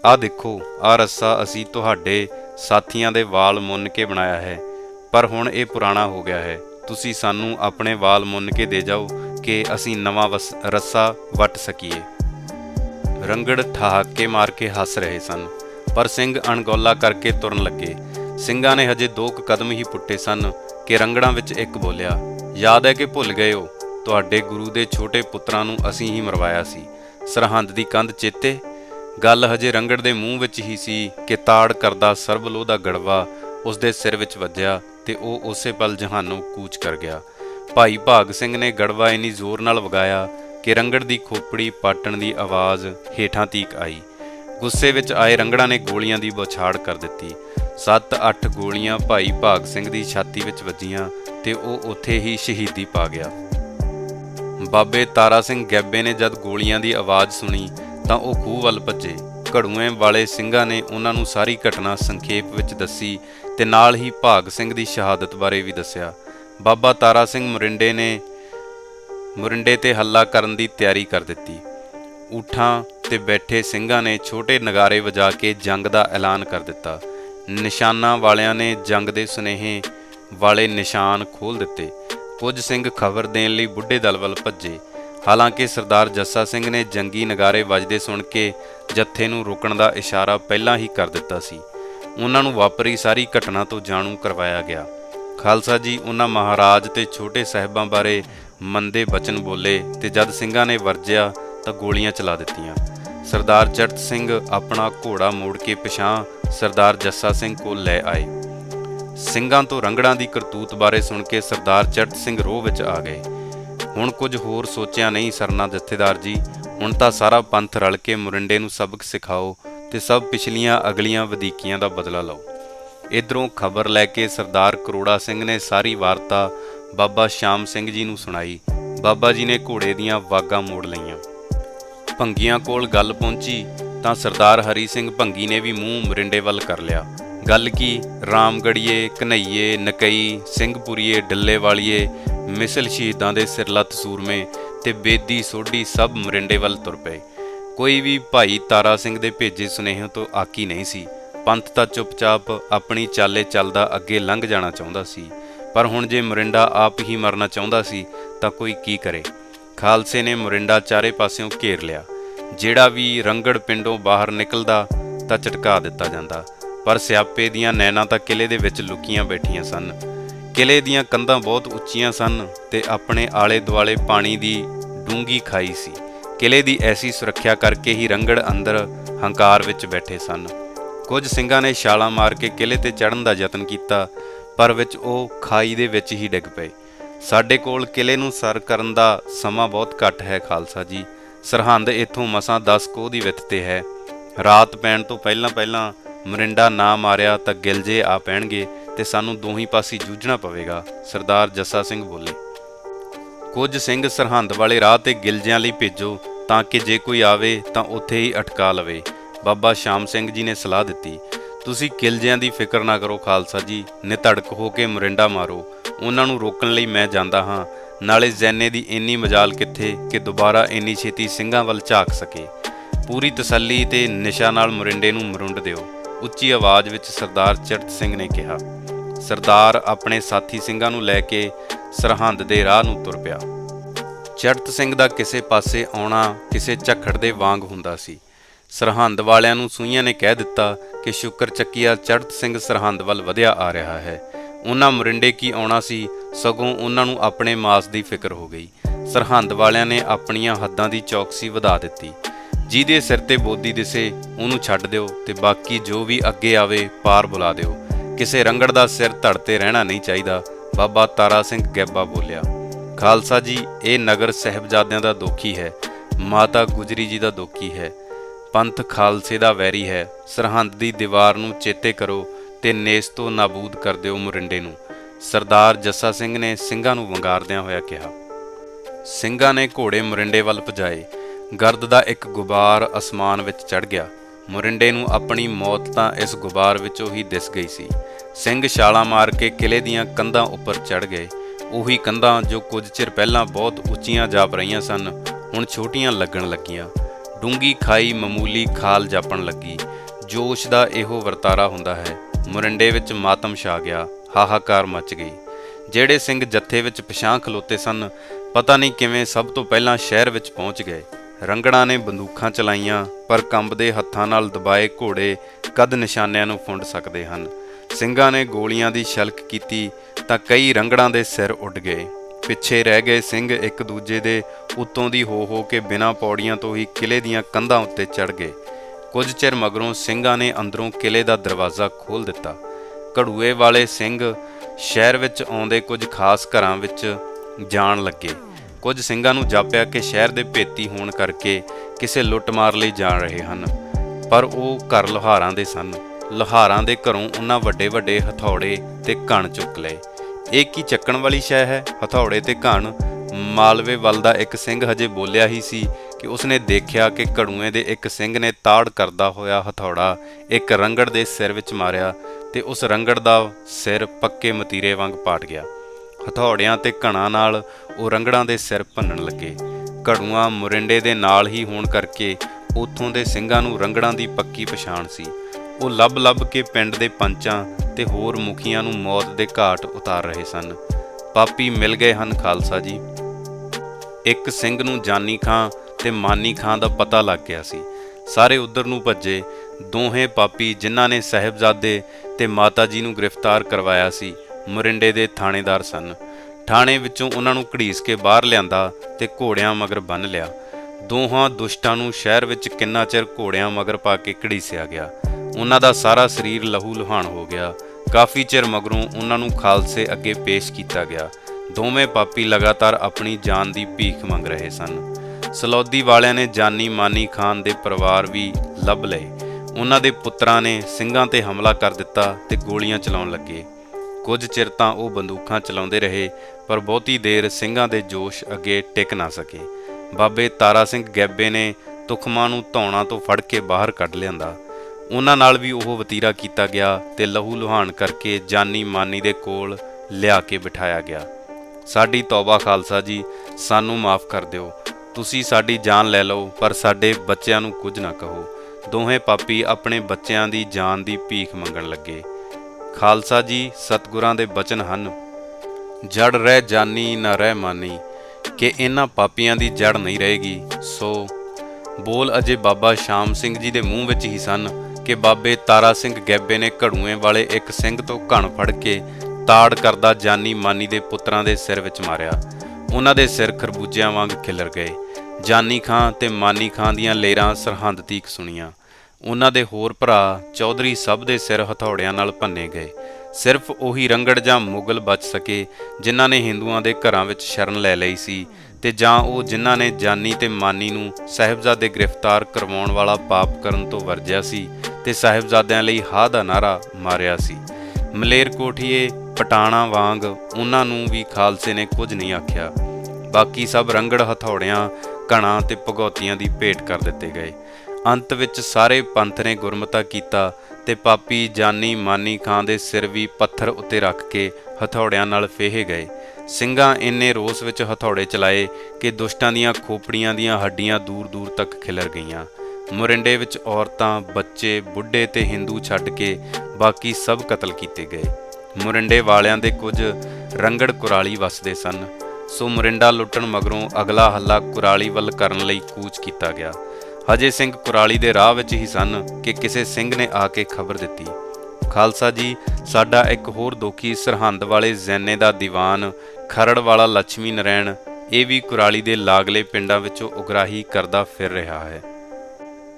ਆਹ ਦੇਖੋ, ਆਹ ਰੱਸਾ ਅਸੀਂ ਤੁਹਾਡੇ ਸਾਥੀਆਂ ਦੇ ਵਾਲ ਮੁੰਨ ਕੇ ਬਣਾਇਆ ਹੈ, ਪਰ ਹੁਣ ਇਹ ਪੁਰਾਣਾ ਹੋ ਗਿਆ ਹੈ। ਤੁਸੀਂ ਸਾਨੂੰ ਆਪਣੇ ਵਾਲ ਮੁੰਨ ਕੇ ਦੇ ਜਾਓ ਕਿ ਅਸੀਂ ਨਵਾਂ ਵਸ- ਰੱਸਾ ਵੱਟ ਸਕੀਏ। ਰੰਗੜ ਠਹਾਕੇ ਮਾਰ ਕੇ ਹੱਸ ਰਹੇ ਸਨ, ਪਰ ਸਿੰਘ ਅਣਗੌਲਾ ਕਰਕੇ ਤੁਰਨ ਲੱਗੇ। ਸਿੰਘਾਂ ਨੇ ਹਜੇ ਦੋ ਕੁ ਕਦਮ ਹੀ ਪੁੱਟੇ ਸਨ ਕਿ ਰੰਗੜਾਂ ਵਿੱਚ ਇੱਕ ਬੋਲਿਆ, ਯਾਦ ਹੈ ਕਿ ਭੁੱਲ ਗਏ ਹੋ? ਤੁਹਾਡੇ ਗੁਰੂ ਦੇ ਛੋਟੇ ਪੁੱਤਰਾਂ ਨੂੰ ਅਸੀਂ ਹੀ ਮਰਵਾਇਆ ਸੀ। ਸਰਹੰਦ ਦੀ ਕੰਧ ਚੇਤੇ? ਗੱਲ ਹਜੇ ਰੰਗੜ ਦੇ ਮੂੰਹ ਵਿੱਚ ਹੀ ਸੀ ਕਿ ਤਾੜ ਕਰਦਾ ਸਰਬਲੋ ਦਾ ਗੜਵਾ ਉਸ ਦੇ ਸਿਰ ਵਿੱਚ ਵੱਜਿਆ ਤੇ ਉਹ ਉਸੇ ਪਲ ਜਹਾਨੋਂ ਕੂਚ ਕਰ ਗਿਆ। ਭਾਈ ਭਾਗ ਸਿੰਘ ਨੇ ਗੜਵਾ ਇੰਨੀ ਜ਼ੋਰ ਨਾਲ ਵਗਾਇਆ ਕਿ ਰੰਗੜ ਦੀ ਖੋਪੜੀ ਪਾਟਣ ਦੀ ਆਵਾਜ਼ ਹੇਠਾਂ ਤੀਕ ਆਈ। ਗੁੱਸੇ ਵਿੱਚ ਆਏ ਰੰਗੜਾਂ ਨੇ ਗੋਲੀਆਂ ਦੀ ਬੌਛਾੜ ਕਰ ਦਿੱਤੀ। 7-8 ਗੋਲੀਆਂ ਭਾਈ ਭਾਗ ਸਿੰਘ ਦੀ ਛਾਤੀ ਵਿੱਚ ਵੱਜੀਆਂ ਤੇ ਉਹ ਉੱਥੇ ਹੀ ਸ਼ਹੀਦੀ ਪਾ ਗਿਆ। ਬਾਬੇ ਤਾਰਾ ਸਿੰਘ ਗੈਬੇ ਨੇ ਜਦ ਗੋਲੀਆਂ ਦੀ ਆਵਾਜ਼ ਸੁਣੀ ਤਾਂ ਉਹ ਖੂਹ ਵੱਲ ਭੱਜੇ। ਘੜੂਏ ਵਾਲੇ ਸਿੰਘਾਂ ਨੇ ਉਹਨਾਂ ਨੂੰ ਸਾਰੀ ਘਟਨਾ ਸੰਖੇਪ ਵਿੱਚ ਦੱਸੀ ਤੇ ਨਾਲ ਹੀ ਭਾਗ ਸਿੰਘ ਦੀ ਸ਼ਹਾਦਤ ਬਾਰੇ ਵੀ ਦੱਸਿਆ। ਬਾਬਾ ਤਾਰਾ ਸਿੰਘ ਮੁਰਿੰਡੇ ਨੇ ਮੁਰਿੰਡੇ ਤੇ ਹੱਲਾ ਕਰਨ ਦੀ ਤਿਆਰੀ ਕਰ ਦਿੱਤੀ। ਊਠਾਂ ਤੇ ਬੈਠੇ ਸਿੰਘਾਂ ਨੇ ਛੋਟੇ ਨਗਾਰੇ ਵਜਾ ਕੇ ਜੰਗ ਦਾ ਐਲਾਨ ਕਰ ਦਿੱਤਾ। ਨਿਸ਼ਾਨਾਂ ਵਾਲਿਆਂ ਨੇ ਜੰਗ ਦੇ ਸੁਨੇਹੇ ਵਾਲੇ ਨਿਸ਼ਾਨ ਖੋਲ ਦਿੱਤੇ। ਕੁਝ ਸਿੰਘ ਖਬਰ ਦੇਣ ਲਈ ਬੁੱਢੇ ਦਲ ਵੱਲ ਭੱਜੇ। ਹਾਲਾਂਕਿ ਸਰਦਾਰ ਜੱਸਾ ਸਿੰਘ ਨੇ ਜੰਗੀ ਨਗਾਰੇ ਵੱਜਦੇ ਸੁਣ ਕੇ ਜੱਥੇ ਨੂੰ ਰੁਕਣ ਦਾ ਇਸ਼ਾਰਾ ਪਹਿਲਾਂ ਹੀ ਕਰ ਦਿੱਤਾ ਸੀ। ਉਹਨਾਂ ਨੂੰ ਵਾਪਰੀ ਸਾਰੀ ਘਟਨਾ ਤੋਂ ਜਾਣੂ ਕਰਵਾਇਆ ਗਿਆ। ਖਾਲਸਾ ਜੀ, ਉਹਨਾਂ ਮਹਾਰਾਜ ਤੇ ਛੋਟੇ ਸਾਹਿਬਾਂ ਬਾਰੇ ਮੰਦੇ ਬਚਨ ਬੋਲੇ ਤੇ ਜਦ ਸਿੰਘਾਂ ਨੇ ਵਰਜਿਆ ਤਾਂ ਗੋਲੀਆਂ ਚਲਾ ਦਿੱਤੀਆਂ। ਸਰਦਾਰ ਚੜਤ ਸਿੰਘ ਆਪਣਾ ਘੋੜਾ ਮੋੜ ਕੇ ਪਿਛਾਂ ਸਰਦਾਰ ਜੱਸਾ ਸਿੰਘ ਕੋਲ ਲੈ ਆਏ। ਸਿੰਘਾਂ ਤੋਂ ਰੰਗੜਾਂ ਦੀ ਕਰਤੂਤ ਬਾਰੇ ਸੁਣ ਕੇ ਸਰਦਾਰ ਚੜਤ ਸਿੰਘ ਰੋਹ ਵਿੱਚ ਆ ਗਏ। ਹੁਣ ਕੁਝ ਹੋਰ ਸੋਚਿਆ ਨਹੀਂ ਸਰਨਾ ਜਥੇਦਾਰ ਜੀ, ਹੁਣ ਤਾਂ ਸਾਰਾ ਪੰਥ ਰਲ ਕੇ ਮੁਰਿੰਡੇ ਨੂੰ ਸਬਕ ਸਿਖਾਓ ਤੇ ਸਭ ਪਿਛਲੀਆਂ ਅਗਲੀਆਂ ਵਧੀਕੀਆਂ ਦਾ ਬਦਲਾ ਲਓ। ਇਧਰੋਂ ਖਬਰ ਲੈ ਕੇ ਸਰਦਾਰ ਕਰੋੜਾ ਸਿੰਘ ਨੇ ਸਾਰੀ ਵਾਰਤਾ ਬਾਬਾ ਸ਼ਾਮ ਸਿੰਘ ਜੀ ਨੂੰ ਸੁਣਾਈ। ਬਾਬਾ ਜੀ ਨੇ ਘੋੜੇ ਦੀਆਂ ਵਾਗਾਂ ਮੋੜ ਲਈਆਂ। ਭੰਗੀਆਂ ਕੋਲ ਗੱਲ ਪਹੁੰਚੀ ਤਾਂ ਸਰਦਾਰ ਹਰੀ ਸਿੰਘ ਭੰਗੀ ਨੇ ਵੀ ਮੂੰਹ ਮਰਿੰਡੇ ਵੱਲ ਕਰ ਲਿਆ। ਗੱਲ ਕੀ? ਰਾਮਗੜੀਏ ਕਨਈਏ ਨਕਈ, ਸਿੰਘਪੁਰੀਏ ਡੱਲੇ ਵਾਲੀਏ ਮਿਸਲ ਸ਼ਹੀਦਾਂ ਦੇ ਸਿਰਲੱਤ ਸੂਰਮੇ ਤੇ ਬੇਦੀ ਸੋਢੀ ਸਭ ਮਰਿੰਡੇ ਵੱਲ ਤੁਰ ਪਏ। ਕੋਈ ਵੀ ਭਾਈ ਤਾਰਾ ਸਿੰਘ ਦੇ ਭੇਜੇ ਸੁਨੇਹੇ ਤੋਂ ਆਕੀ ਨਹੀਂ ਸੀ। ਪੰਥ ਤਾਂ ਚੁੱਪਚਾਪ ਆਪਣੀ ਚਾਲੇ ਚੱਲਦਾ ਅੱਗੇ ਲੰਘ ਜਾਣਾ ਚਾਹੁੰਦਾ ਸੀ, ਪਰ ਹੁਣ ਜੇ ਮੋਰਿੰਡਾ ਆਪ ਹੀ ਮਰਨਾ ਚਾਹੁੰਦਾ ਸੀ, ਤਾਂ ਕੋਈ ਕੀ ਕਰੇ। ਖਾਲਸੇ ਨੇ ਮੋਰਿੰਡਾ ਚਾਰੇ ਪਾਸਿਓਂ ਘੇਰ ਲਿਆ। ਜਿਹੜਾ ਵੀ ਰੰਗੜ ਪਿੰਡੋਂ ਬਾਹਰ ਨਿਕਲਦਾ, ਤਾਂ ਝਟਕਾ ਦਿੱਤਾ ਜਾਂਦਾ। ਪਰ ਸਿਆਪੇ ਦੀਆਂ ਨੈਣਾ ਤਾਂ ਕਿਲੇ ਦੇ ਵਿੱਚ ਲੁਕੀਆਂ ਬੈਠੀਆਂ ਸਨ। ਕਿਲੇ ਦੀਆਂ ਕੰਧਾਂ ਬਹੁਤ ਉੱਚੀਆਂ ਸਨ ਤੇ ਆਪਣੇ ਆਲੇ ਦੁਆਲੇ ਪਾਣੀ ਦੀ ਡੂੰਗੀ ਖਾਈ ਸੀ। ਕਿਲੇ ਦੀ ਐਸੀ ਸੁਰੱਖਿਆ ਕਰਕੇ ਹੀ ਰੰਗੜ ਅੰਦਰ ਹੰਕਾਰ ਵਿੱਚ ਬੈਠੇ ਸਨ। ਕੁਝ ਸਿੰਘਾਂ ਨੇ ਛਾਲਾਂ ਮਾਰ ਕੇ ਕਿਲੇ ਤੇ ਚੜ੍ਹਨ ਦਾ ਯਤਨ ਕੀਤਾ, ਪਰ ਵਿੱਚ ਉਹ ਖਾਈ ਦੇ ਵਿੱਚ ਹੀ ਡਿੱਗ ਪਏ। ਸਾਡੇ ਕੋਲ ਕਿਲੇ ਨੂੰ ਸਰ ਕਰਨ ਦਾ ਸਮਾਂ ਬਹੁਤ ਘੱਟ ਹੈ, ਖਾਲਸਾ ਜੀ। ਸਰਹੰਦ ਇੱਥੋਂ ਮਸਾਂ 10 ਕੋਹ ਦੀ ਵਿੱਥ ਤੇ ਹੈ। ਰਾਤ ਪੈਣ ਤੋਂ ਪਹਿਲਾਂ ਪਹਿਲਾਂ ਮਰਿੰਡਾ ਨਾ ਮਾਰਿਆ ਤਾਂ ਗਿਲਜੇ ਆ ਪੈਣਗੇ ਤੇ ਸਾਨੂੰ ਦੋਹੀਂ ਪਾਸੇ ਜੂਝਣਾ ਪਵੇਗਾ, ਸਰਦਾਰ ਜੱਸਾ ਸਿੰਘ ਬੋਲੇ। ਕੁਝ ਸਿੰਘ ਸਰਹੰਦ ਵਾਲੇ ਰਾਹ ਤੇ ਗਿਲਜਿਆਂ ਲਈ ਭੇਜੋ, ਤਾਂ ਕਿ ਜੇ ਕੋਈ ਆਵੇ ਤਾਂ ਉੱਥੇ ਹੀ ਅਟਕਾ ਲਵੇ। ਬਾਬਾ ਸ਼ਾਮ ਸਿੰਘ ਜੀ ਨੇ ਸਲਾਹ ਦਿੱਤੀ, ਤੁਸੀਂ ਕਿਲਜ਼ਿਆਂ ਦੀ ਫਿਕਰ ਨਾ ਕਰੋ ਖਾਲਸਾ ਜੀ ਨਿਤੜਕ ਹੋ ਕੇ ਮਰਿੰਡਾ ਮਾਰੋ। ਉਹਨਾਂ ਨੂੰ ਰੋਕਣ ਲਈ ਮੈਂ ਜਾਂਦਾ ਹਾਂ। ਨਾਲੇ ਜ਼ੈਨੇ ਦੀ ਇੰਨੀ ਮਜਾਲ ਕਿੱਥੇ ਕਿ ਦੁਬਾਰਾ ਇੰਨੀ ਛੇਤੀ ਸਿੰਘਾਂ ਵੱਲ ਝਾਕ ਸਕੇ। ਪੂਰੀ ਤਸੱਲੀ ਤੇ ਨਿਸ਼ਾ ਨਾਲ ਮਰਿੰਡੇ ਨੂੰ ਮਰੁੰਡ ਦਿਓ। ਉੱਚੀ ਆਵਾਜ਼ ਵਿੱਚ ਸਰਦਾਰ ਚੜਤ ਸਿੰਘ ਨੇ ਕਿਹਾ। ਸਰਦਾਰ ਆਪਣੇ ਸਾਥੀ ਸਿੰਘਾਂ ਨੂੰ ਲੈ ਕੇ ਸਰਹੰਦ ਦੇ ਰਾਹ ਨੂੰ ਤੁਰ ਪਿਆ। ਚੜਤ ਸਿੰਘ ਦਾ ਕਿਸੇ ਪਾਸੇ ਆਉਣਾ, ਕਿਸੇ ਝੱਖੜ ਦੇ ਵਾਂਗ ਹੁੰਦਾ ਸੀ। ਸਰਹੰਦ ਵਾਲਿਆਂ ਨੂੰ ਸੂਈਆਂ ਨੇ ਕਹਿ ਦਿੱਤਾ ਕਿ ਸ਼ੁਕਰ ਚੱਕੀਆ ਚੜਤ ਸਿੰਘ ਸਰਹੰਦ ਵੱਲ ਵਧਿਆ ਆ ਰਿਹਾ ਹੈ। ਉਹਨਾਂ ਮੁਰਿੰਡੇ ਕੀ ਆਉਣਾ ਸੀ, ਸਗੋਂ ਉਹਨਾਂ ਨੂੰ ਆਪਣੇ ਮਾਸ ਦੀ ਫਿਕਰ ਹੋ ਗਈ। ਸਰਹੰਦ ਵਾਲਿਆਂ ਨੇ ਆਪਣੀਆਂ ਹੱਦਾਂ ਦੀ ਚੌਕਸੀ ਵਧਾ ਦਿੱਤੀ। ਜਿਹਦੇ ਸਿਰ ਤੇ ਬੋਦੀ ਦਿਸੇ, ਉਹਨੂੰ ਛੱਡ ਦਿਓ ਤੇ ਬਾਕੀ ਜੋ ਵੀ ਅੱਗੇ ਆਵੇ ਪਾਰ ਬੁਲਾ ਦਿਓ। ਕਿਸੇ ਰੰਗੜ ਦਾ ਸਿਰ ਧੜ ਤੇ ਰਹਿਣਾ ਨਹੀਂ ਚਾਹੀਦਾ, ਬਾਬਾ ਤਾਰਾ ਸਿੰਘ ਗੈਬਾ ਬੋਲਿਆ। ਖਾਲਸਾ ਜੀ, ਇਹ ਨਗਰ ਸਹਿਬਜ਼ਾਦਿਆਂ ਦਾ ਦੋਖੀ ਹੈ, ਮਾਤਾ ਗੁਜਰੀ ਜੀ ਦਾ ਦੋਖੀ ਹੈ। ਪੰਥ ਖਾਲਸੇ ਦਾ ਵੈਰੀ ਹੈ, ਸਰਹੰਦ ਦੀ ਦੀਵਾਰ ਨੂੰ ਚੇਤੇ ਕਰੋ ਤੇ ਨੇਸ ਤੋਂ ਨਾਬੂਦ ਕਰ ਦਿਓ ਮੁਰਿੰਡੇ ਨੂੰ। ਸਰਦਾਰ ਜੱਸਾ ਸਿੰਘ ਨੇ ਸਿੰਘਾਂ ਨੂੰ ਵੰਗਾਰਦਿਆਂ ਹੋਇਆ ਕਿਹਾ, ਸਿੰਘਾਂ ਨੇ ਘੋੜੇ ਮੁਰਿੰਡੇ ਵੱਲ ਭਜਾਏ। ਗਰਦ ਦਾ ਇੱਕ ਗੁਬਾਰ ਅਸਮਾਨ ਵਿੱਚ ਚੜ ਗਿਆ। ਮੁਰਿੰਡੇ ਨੂੰ ਆਪਣੀ ਮੌਤ ਤਾਂ ਇਸ ਗੁਬਾਰ ਵਿੱਚੋਂ ਹੀ ਦਿਸ ਗਈ ਸੀ। ਸਿੰਘ ਛਾਲਾਂ ਮਾਰ ਕੇ ਕਿਲੇ ਦੀਆਂ ਕੰਧਾਂ ਉੱਪਰ ਚੜ ਗਏ। ਉਹੀ ਕੰਧਾਂ ਜੋ ਕੁਝ ਚਿਰ ਪਹਿਲਾਂ ਬਹੁਤ ਉੱਚੀਆਂ ਜਾਪ ਰਹੀਆਂ ਸਨ, ਹੁਣ ਛੋਟੀਆਂ ਲੱਗਣ ਲੱਗੀਆਂ। ਡੂੰਗੀ ਖਾਈ ਮਾਮੂਲੀ ਖਾਲ ਜਾਪਣ ਲੱਗੀ। ਜੋਸ਼ ਦਾ ਇਹੋ ਵਰਤਾਰਾ ਹੁੰਦਾ ਹੈ। ਮੁਰਿੰਡੇ ਵਿੱਚ ਮਾਤਮ ਛਾ ਗਿਆ। ਹਾਹਾਕਾਰ ਮਚ ਗਈ। ਜਿਹੜੇ ਸਿੰਘ ਜੱਥੇ ਵਿੱਚ ਪਛਾਂ ਖਲੋਤੇ ਸਨ, ਪਤਾ ਨਹੀਂ ਕਿਵੇਂ ਸਭ ਤੋਂ ਪਹਿਲਾਂ ਸ਼ਹਿਰ ਵਿੱਚ ਪਹੁੰਚ ਗਏ। ਰੰਗੜਾਂ ਨੇ ਬੰਦੂਕਾਂ ਚਲਾਈਆਂ, ਪਰ ਕੰਬਦੇ ਹੱਥਾਂ ਨਾਲ ਦਬਾਏ ਘੋੜੇ ਕਦ ਨਿਸ਼ਾਨਿਆਂ ਨੂੰ ਫੁੰਡ ਸਕਦੇ ਹਨ। ਸਿੰਘਾਂ ਨੇ ਗੋਲੀਆਂ ਦੀ ਛਲਕ ਕੀਤੀ ਤਾਂ ਕਈ ਰੰਗੜਾਂ ਦੇ ਸਿਰ ਉੱਡ ਗਏ। ਪਿੱਛੇ ਰਹਿ ਗਏ ਸਿੰਘ ਇੱਕ ਦੂਜੇ ਦੇ ਉੱਤੋਂ ਦੀ ਹੋ ਹੋ ਕੇ ਬਿਨਾਂ ਪੌੜੀਆਂ ਤੋਂ ਹੀ ਕਿਲੇ ਦੀਆਂ ਕੰਧਾਂ ਉੱਤੇ ਚੜ ਗਏ। ਕੁਝ ਚਿਰ ਮਗਰੋਂ ਸਿੰਘਾਂ ਨੇ ਅੰਦਰੋਂ ਕਿਲੇ ਦਾ ਦਰਵਾਜ਼ਾ ਖੋਲ੍ਹ ਦਿੱਤਾ। ਘੜੂਏ ਵਾਲੇ ਸਿੰਘ ਸ਼ਹਿਰ ਵਿੱਚ ਆਉਂਦੇ ਕੁਝ ਖਾਸ ਘਰਾਂ ਵਿੱਚ ਜਾਣ ਲੱਗੇ। ਕੁਝ ਸਿੰਘਾਂ ਨੂੰ ਜਾਪਿਆ ਕਿ ਸ਼ਹਿਰ ਦੇ ਭੇਤੀ ਹੋਣ ਕਰਕੇ ਕਿਸੇ ਲੁੱਟਮਾਰ ਲਈ ਜਾ ਰਹੇ ਹਨ, ਪਰ ਉਹ ਘਰ ਲੋਹਾਰਾਂ ਦੇ ਸਨ। ਲੋਹਾਰਾਂ ਦੇ ਘਰੋਂ ਉਹਨਾਂ ਵੱਡੇ ਵੱਡੇ ਹਥੌੜੇ ਤੇ ਕਣ ਚੁੱਕ ਲਏ। ਇਹ ਕੀ ਚੱਕਣ ਵਾਲੀ ਸ਼ੈ ਹੈ? ਹਥੌੜੇ ਤੇ ਘਣ। ਮਾਲਵੇ ਵੱਲ ਦਾ ਇੱਕ ਸਿੰਘ ਹਜੇ ਬੋਲਿਆ ਹੀ ਸੀ ਕਿ ਉਸਨੇ ਦੇਖਿਆ ਕਿ ਘੜੂਏ ਦੇ ਇੱਕ ਸਿੰਘ ਨੇ ਤਾੜ ਕਰਦਾ ਹੋਇਆ ਹਥੌੜਾ ਇੱਕ ਰੰਗੜ ਦੇ ਸਿਰ ਵਿੱਚ ਮਾਰਿਆ ਤੇ ਉਸ ਰੰਗੜ ਦਾ ਸਿਰ ਪੱਕੇ ਮਤੀਰੇ ਵਾਂਗ ਪਾਟ ਗਿਆ। ਹਥੌੜਿਆਂ ਤੇ ਘਣਾ ਨਾਲ ਉਹ ਰੰਗੜਾਂ ਦੇ ਸਿਰ ਭੰਨਣ ਲੱਗੇ। ਘੜੂਆਂ ਮੁਰਿੰਡੇ ਦੇ ਨਾਲ ਹੀ ਹੋਣ ਕਰਕੇ ਉਥੋਂ ਦੇ ਸਿੰਘਾਂ ਨੂੰ ਰੰਗੜਾਂ ਦੀ ਪੱਕੀ ਪਛਾਣ ਸੀ। ਉਹ ਲੱਭ-ਲੱਭ ਕੇ ਪਿੰਡ ਦੇ ਪੰਚਾਂ ਅਤੇ ਹੋਰ ਮੁਖੀਆਂ ਨੂੰ ਮੌਤ ਦੇ ਘਾਟ ਉਤਾਰ ਰਹੇ ਸਨ। ਪਾਪੀ ਮਿਲ ਗਏ ਹਨ ਖਾਲਸਾ ਜੀ। ਇੱਕ ਸਿੰਘ ਨੂੰ ਜਾਨੀ ਖਾਂ ਤੇ ਮਾਨੀ ਖਾਂ ਦਾ ਪਤਾ ਲੱਗ ਗਿਆ ਸੀ। ਸਾਰੇ ਉਧਰ ਨੂੰ ਭੱਜੇ। ਦੋਹੇ ਪਾਪੀ ਜਿਨ੍ਹਾਂ ਨੇ ਸਹਿਬਜ਼ਾਦੇ ਤੇ ਮਾਤਾ ਜੀ ਨੂੰ ਗ੍ਰਿਫਤਾਰ ਕਰਵਾਇਆ ਸੀ, ਮੋਰਿੰਡੇ ਦੇ ਥਾਣੇਦਾਰ ਸਨ। ਥਾਣੇ ਵਿੱਚੋਂ ਉਹਨਾਂ ਨੂੰ ਘੜੀਸ ਕੇ ਬਾਹਰ ਲਿਆਂਦਾ ਤੇ ਘੋੜਿਆਂ ਮਗਰ ਬੰਨ ਲਿਆ। ਦੋਹਾਂ ਦੁਸ਼ਟਾਂ ਨੂੰ ਸ਼ਹਿਰ ਵਿੱਚ ਕਿੰਨਾ ਚਿਰ ਘੋੜਿਆਂ ਮਗਰ ਪਾ ਕੇ ਘੜੀਸਿਆ ਗਿਆ। ਉਹਨਾਂ ਦਾ ਸਾਰਾ ਸਰੀਰ ਲਹੂ ਲੁਹਾਨ ਹੋ ਗਿਆ। ਕਾਫੀ ਚਿਰ ਮਗਰੋਂ ਉਹਨਾਂ ਨੂੰ ਖਾਲਸੇ ਅੱਗੇ ਪੇਸ਼ ਕੀਤਾ ਗਿਆ। ਦੋਵੇਂ ਪਾਪੀ ਲਗਾਤਾਰ ਆਪਣੀ ਜਾਨ ਦੀ ਭੀਖ ਮੰਗ ਰਹੇ ਸਨ। ਸਲੌਦੀ ਵਾਲਿਆਂ ਨੇ ਜਾਨੀ ਮਾਨੀ ਖਾਨ ਦੇ ਪਰਿਵਾਰ ਵੀ ਲੱਭ ਲਏ। ਉਹਨਾਂ ਦੇ ਪੁੱਤਰਾਂ ਨੇ ਸਿੰਘਾਂ ਤੇ ਹਮਲਾ ਕਰ ਦਿੱਤਾ ਤੇ ਗੋਲੀਆਂ ਚਲਾਉਣ ਲੱਗੇ। ਕੁਝ ਚਿਰ ਤਾਂ ਉਹ ਬੰਦੂਕਾਂ ਚਲਾਉਂਦੇ ਰਹੇ, ਪਰ ਬਹੁਤੀ ਦੇਰ ਸਿੰਘਾਂ ਦੇ ਜੋਸ਼ ਅੱਗੇ ਟਿਕ ਨਾ ਸਕੇ। ਬਾਬੇ ਤਾਰਾ ਸਿੰਘ ਗੈਬੇ ਨੇ ਤੁਖਮਾਂ ਨੂੰ ਧੌਣਾ ਤੋਂ ਫੜ ਕੇ ਬਾਹਰ ਕੱਢ ਲਿਆਂਦਾ। ਉਹਨਾਂ ਨਾਲ ਵੀ ਉਹ ਵਤੀਰਾ ਕੀਤਾ ਗਿਆ ਤੇ ਲਹੂ ਲੁਹਾਨ ਕਰਕੇ ਜਾਨੀ ਮਾਨੀ ਦੇ ਕੋਲ ਲਿਆ ਕੇ ਬਿਠਾਇਆ ਗਿਆ। ਸਾਡੀ ਤੌਬਾ ਖਾਲਸਾ ਜੀ, ਸਾਨੂੰ ਮਾਫ ਕਰ ਦਿਓ। ਤੁਸੀਂ ਸਾਡੀ ਜਾਨ ਲੈ ਲਓ, ਪਰ ਸਾਡੇ ਬੱਚਿਆਂ ਨੂੰ ਕੁਝ ਨਾ ਕਹੋ। ਦੋਹੇ ਪਾਪੀ ਆਪਣੇ ਬੱਚਿਆਂ ਦੀ ਜਾਨ ਦੀ ਭੀਖ ਮੰਗਣ ਲੱਗੇ। ਖਾਲਸਾ ਜੀ, ਸਤਿਗੁਰਾਂ ਦੇ ਬਚਨ ਹਨ, ਜੜ ਰਹਿ ਜਾਨੀ, ਨਾ ਰਹਿ ਮਾਨੀ। ਕਿ ਇਹਨਾਂ ਪਾਪੀਆਂ ਦੀ ਜੜ ਨਹੀਂ ਰਹੇਗੀ, ਸੋ ਬੋਲ ਅਜੇ ਬਾਬਾ ਸ਼ਾਮ ਸਿੰਘ ਜੀ ਦੇ ਮੂੰਹ ਵਿੱਚ ਹੀ ਸਨ। ਕਿ ਬਾਬੇ ਤਾਰਾ ਸਿੰਘ ਗੈਬੇ ਨੇ ਘੜੂਏ ਵਾਲੇ ਇੱਕ ਸਿੰਘ ਤੋਂ ਘਣ ਫੜ ਕੇ ਤਾੜ ਕਰਦਾ ਜਾਨੀ ਮਾਨੀ ਦੇ ਪੁੱਤਰਾਂ ਦੇ ਸਿਰ ਵਿੱਚ ਮਾਰਿਆ। ਉਹਨਾਂ ਦੇ ਸਿਰ ਖਰਬੂਜਿਆਂ ਵਾਂਗ ਖਿਲਰ ਗਏ। ਜਾਨੀ ਖਾਂ ਤੇ ਮਾਨੀ ਖਾਂ ਦੀਆਂ ਲੇਰਾਂ ਸਰਹੰਦ ਤੀਕ ਸੁਣੀਆਂ। ਉਹਨਾਂ ਦੇ ਹੋਰ ਭਰਾ ਚੌਧਰੀ ਸਭ ਦੇ ਸਿਰ ਹਥੌੜਿਆਂ ਨਾਲ ਭੰਨੇ ਗਏ। ਸਿਰਫ ਉਹੀ ਰੰਗੜ ਜਾਂ ਮੁਗਲ ਬਚ ਸਕੇ ਜਿਨ੍ਹਾਂ ਨੇ ਹਿੰਦੂਆਂ ਦੇ ਘਰਾਂ ਵਿੱਚ ਸ਼ਰਨ ਲੈ ਲਈ ਸੀ ਤੇ ਜਾਂ ਉਹ ਜਿਨ੍ਹਾਂ ਨੇ ਜਾਨੀ ਤੇ ਮਾਨੀ ਨੂੰ ਸਾਹਿਬਜ਼ਾਦੇ ਗ੍ਰਿਫਤਾਰ ਕਰਵਾਉਣ ਵਾਲਾ ਪਾਪ ਕਰਨ ਤੋਂ ਵਰਜਿਆ ਸੀ ਤੇ ਸਾਹਿਬਜ਼ਾਦਿਆਂ ਲਈ ਹਾਂ ਦਾ ਨਾਰਾ ਮਾਰਿਆ ਸੀ। ਮਲੇਰਕੋਟੀਏ ਪਟਾਣਾ ਵਾਂਗ ਉਹਨਾਂ ਨੂੰ ਵੀ ਖਾਲਸੇ ਨੇ ਕੁਝ ਨਹੀਂ ਆਖਿਆ। ਬਾਕੀ ਸਭ ਰੰਗੜ ਹਥੌੜਿਆਂ ਘਣਾ ਤੇ ਭਗੌਤੀਆਂ ਦੀ ਭੇਟ ਕਰ ਦਿੱਤੇ ਗਏ। ਅੰਤ ਵਿੱਚ ਸਾਰੇ ਪੰਥ ਨੇ ਗੁਰਮਤਾ ਕੀਤਾ ਤੇ ਪਾਪੀ ਜਾਨੀ ਮਾਨੀ ਖਾਂ ਦੇ ਸਿਰ ਵੀ ਪੱਥਰ ਉੱਤੇ ਰੱਖ ਕੇ ਹਥੌੜਿਆਂ ਨਾਲ ਫੇਹੇ ਗਏ। ਸਿੰਘਾਂ ਇੰਨੇ ਰੋਸ ਵਿੱਚ ਹਥੌੜੇ ਚਲਾਏ ਕਿ ਦੁਸ਼ਟਾਂ ਦੀਆਂ ਖੋਪੜੀਆਂ ਦੀਆਂ ਹੱਡੀਆਂ ਦੂਰ-ਦੂਰ ਤੱਕ ਖਿਲਰ ਗਈਆਂ। ਮੁਰਿੰਡੇ ਵਿੱਚ ਔਰਤਾਂ, ਬੱਚੇ, ਬੁੱਢੇ ਤੇ ਹਿੰਦੂ ਛੱਡ ਕੇ ਬਾਕੀ ਸਭ ਕਤਲ ਕੀਤੇ ਗਏ। ਮੁਰਿੰਡੇ ਵਾਲਿਆਂ ਦੇ ਕੁਝ ਰੰਗੜ ਕੁਰਾਲੀ ਵਸਦੇ ਸਨ। ਸੋ ਮੁਰਿੰਡਾ ਲੁੱਟਣ ਮਗਰੋਂ ਅਗਲਾ ਹੱਲਾ ਕੁਰਾਲੀ ਵੱਲ ਕਰਨ ਲਈ ਕੂਚ ਕੀਤਾ ਗਿਆ। ਹਜੇ ਸਿੰਘ ਕੁਰਾਲੀ ਦੇ ਰਾਹ ਵਿੱਚ ਹੀ ਸਨ ਕਿ ਕਿਸੇ ਸਿੰਘ ਨੇ ਆ ਕੇ ਖਬਰ ਦਿੱਤੀ। ਖਾਲਸਾ ਜੀ, ਸਾਡਾ ਇੱਕ ਹੋਰ ਦੋਖੀ ਸਰਹੰਦ ਵਾਲੇ ਜ਼ੈਨੇ ਦਾ ਦੀਵਾਨ ਖਰੜ ਵਾਲਾ ਲక్ష్ਮੀ ਨਰੈਣ ਇਹ ਵੀ ਕੁਰਾਲੀ ਦੇ ਲਾਗਲੇ ਪਿੰਡਾਂ ਵਿੱਚੋਂ ਉਗਰਾਹੀ ਕਰਦਾ ਫਿਰ ਰਿਹਾ ਹੈ।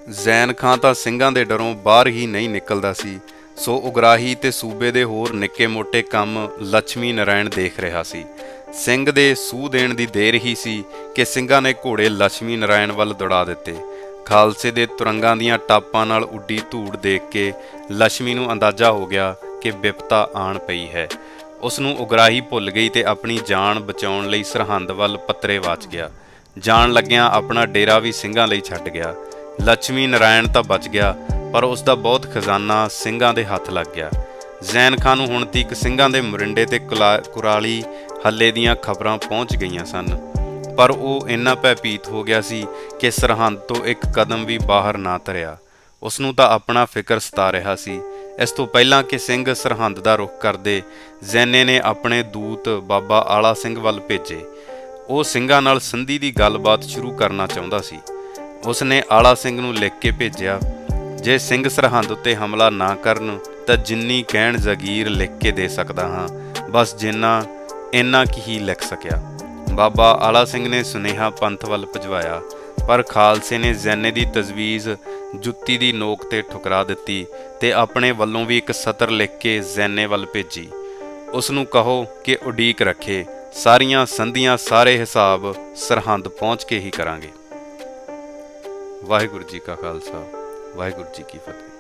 ਜ਼ੈਨ ਖਾਂ ਤਾਂ ਸਿੰਘਾਂ ਦੇ ਡਰੋਂ ਬਾਹਰ ਹੀ ਨਹੀਂ ਨਿਕਲਦਾ ਸੀ, ਸੋ ਉਗਰਾਹੀ ਤੇ ਸੂਬੇ ਦੇ ਹੋਰ ਨਿੱਕੇ-ਮੋਟੇ ਕੰਮ ਲక్ష్ਮੀ ਨਰੈਣ ਦੇਖ ਰਿਹਾ ਸੀ। ਸਿੰਘ ਦੇ ਸੂਹ ਦੇਣ ਦੀ ਦੇਰ ਹੀ ਸੀ ਕਿ ਸਿੰਘਾਂ ਨੇ ਘੋੜੇ ਲక్ష్ਮੀ ਨਰੈਣ ਵੱਲ ਦੌੜਾ ਦਿੱਤੇ। ਖਾਲਸੇ ਦੇ ਤੁਰੰਗਾਂ ਦੀਆਂ ਟਾਪਾਂ ਨਾਲ ਉੱਡੀ ਧੂੜ ਦੇਖ ਕੇ ਲక్ష్ਮੀ ਨੂੰ ਅੰਦਾਜ਼ਾ ਹੋ ਗਿਆ ਕਿ ਵਿਪਤਾ ਆਣ ਪਈ ਹੈ। ਉਸ ਨੂੰ ਉਗਰਾਹੀ ਭੁੱਲ ਗਈ ਤੇ ਆਪਣੀ ਜਾਨ ਬਚਾਉਣ ਲਈ ਸਰਹੰਦ ਵੱਲ ਪੱਤਰੇ ਵਾਚ ਗਿਆ। ਜਾਣ ਲੱਗਿਆਂ ਆਪਣਾ ਡੇਰਾ ਵੀ ਸਿੰਘਾਂ ਲਈ ਛੱਡ ਗਿਆ। ਲక్ష్ਮੀ ਨਾਰਾਇਣ ਤਾਂ ਬਚ ਗਿਆ, ਪਰ ਉਸ ਦਾ ਬਹੁਤ ਖਜ਼ਾਨਾ ਸਿੰਘਾਂ ਦੇ ਹੱਥ ਲੱਗ ਗਿਆ। ਜ਼ੈਨ ਖਾਨ ਨੂੰ ਹੁਣ ਤੀਕ ਸਿੰਘਾਂ ਦੇ ਮੁਰਿੰਡੇ ਤੇ ਕੁਲਾ- ਕੁਰਾਲੀ ਹੱਲੇ ਦੀਆਂ ਖਬਰਾਂ ਪਹੁੰਚ ਗਈਆਂ ਸਨ। ਪਰ ਉਹ ਇੰਨਾ ਭੈਪੀਤ ਹੋ ਗਿਆ ਸੀ ਕਿ ਸਰਹੰਦ ਤੋਂ ਇੱਕ ਕਦਮ ਵੀ ਬਾਹਰ ਨਾ ਧਰਿਆ। ਉਸ ਨੂੰ ਤਾਂ ਆਪਣਾ ਫਿਕਰ ਸਤਾ ਰਿਹਾ ਸੀ। ਇਸ ਤੋਂ ਪਹਿਲਾਂ ਕਿ ਸਿੰਘ ਸਰਹੰਦ ਦਾ ਰੁਖ ਕਰਦੇ ਜ਼ੈਨੇ ਨੇ ਆਪਣੇ ਦੂਤ ਬਾਬਾ ਆਲਾ ਸਿੰਘ ਵੱਲ ਭੇਜੇ। ਉਹ ਸਿੰਘਾਂ ਨਾਲ ਸੰਧੀ ਦੀ ਗੱਲਬਾਤ ਸ਼ੁਰੂ ਕਰਨਾ ਚਾਹੁੰਦਾ ਸੀ। ਉਸ ਨੇ ਆਲਾ ਸਿੰਘ ਨੂੰ ਲਿਖ ਕੇ ਭੇਜਿਆ, ਜੇ ਸਿੰਘ ਸਰਹੰਦ ਉੱਤੇ ਹਮਲਾ ਨਾ ਕਰਨ, ਤਾਂ ਜਿੰਨੀ ਕਹਿਣ ਜ਼ਗੀਰ ਲਿਖ ਕੇ ਦੇ ਸਕਦਾ ਹਾਂ। ਬਸ ਜਿੰਨਾ, ਇੰਨਾ ਕੀ ਹੀ ਲਿਖ ਸਕਿਆ। ਬਾਬਾ ਆਲਾ ਸਿੰਘ ਨੇ ਸੁਨੇਹਾ ਪੰਥ ਵੱਲ ਭਜਵਾਇਆ। ਪਰ ਖਾਲਸੇ ਨੇ ਜ਼ੈਨੇ ਦੀ ਤਜਵੀਜ਼ ਜੁੱਤੀ ਦੀ ਨੋਕ ਤੇ ਠੁਕਰਾ ਦਿੱਤੀ ਤੇ ਆਪਣੇ ਵੱਲੋਂ ਵੀ ਇੱਕ ਸਤਰ ਲਿਖ ਕੇ ਜ਼ੈਨੇ ਵੱਲ ਭੇਜੀ। ਉਸ ਨੂੰ ਕਹੋ ਕਿ ਉਡੀਕ ਰੱਖੇ, ਸਾਰੀਆਂ ਸੰਧੀਆਂ ਸਾਰੇ ਹਿਸਾਬ ਸਰਹੰਦ ਪਹੁੰਚ ਕੇ ਹੀ ਕਰਾਂਗੇ। ਵਾਹਿਗੁਰੂ ਜੀ ਕਾ ਖਾਲਸਾ, ਵਾਹਿਗੁਰੂ ਜੀ ਕੀ ਫਤਿਹ।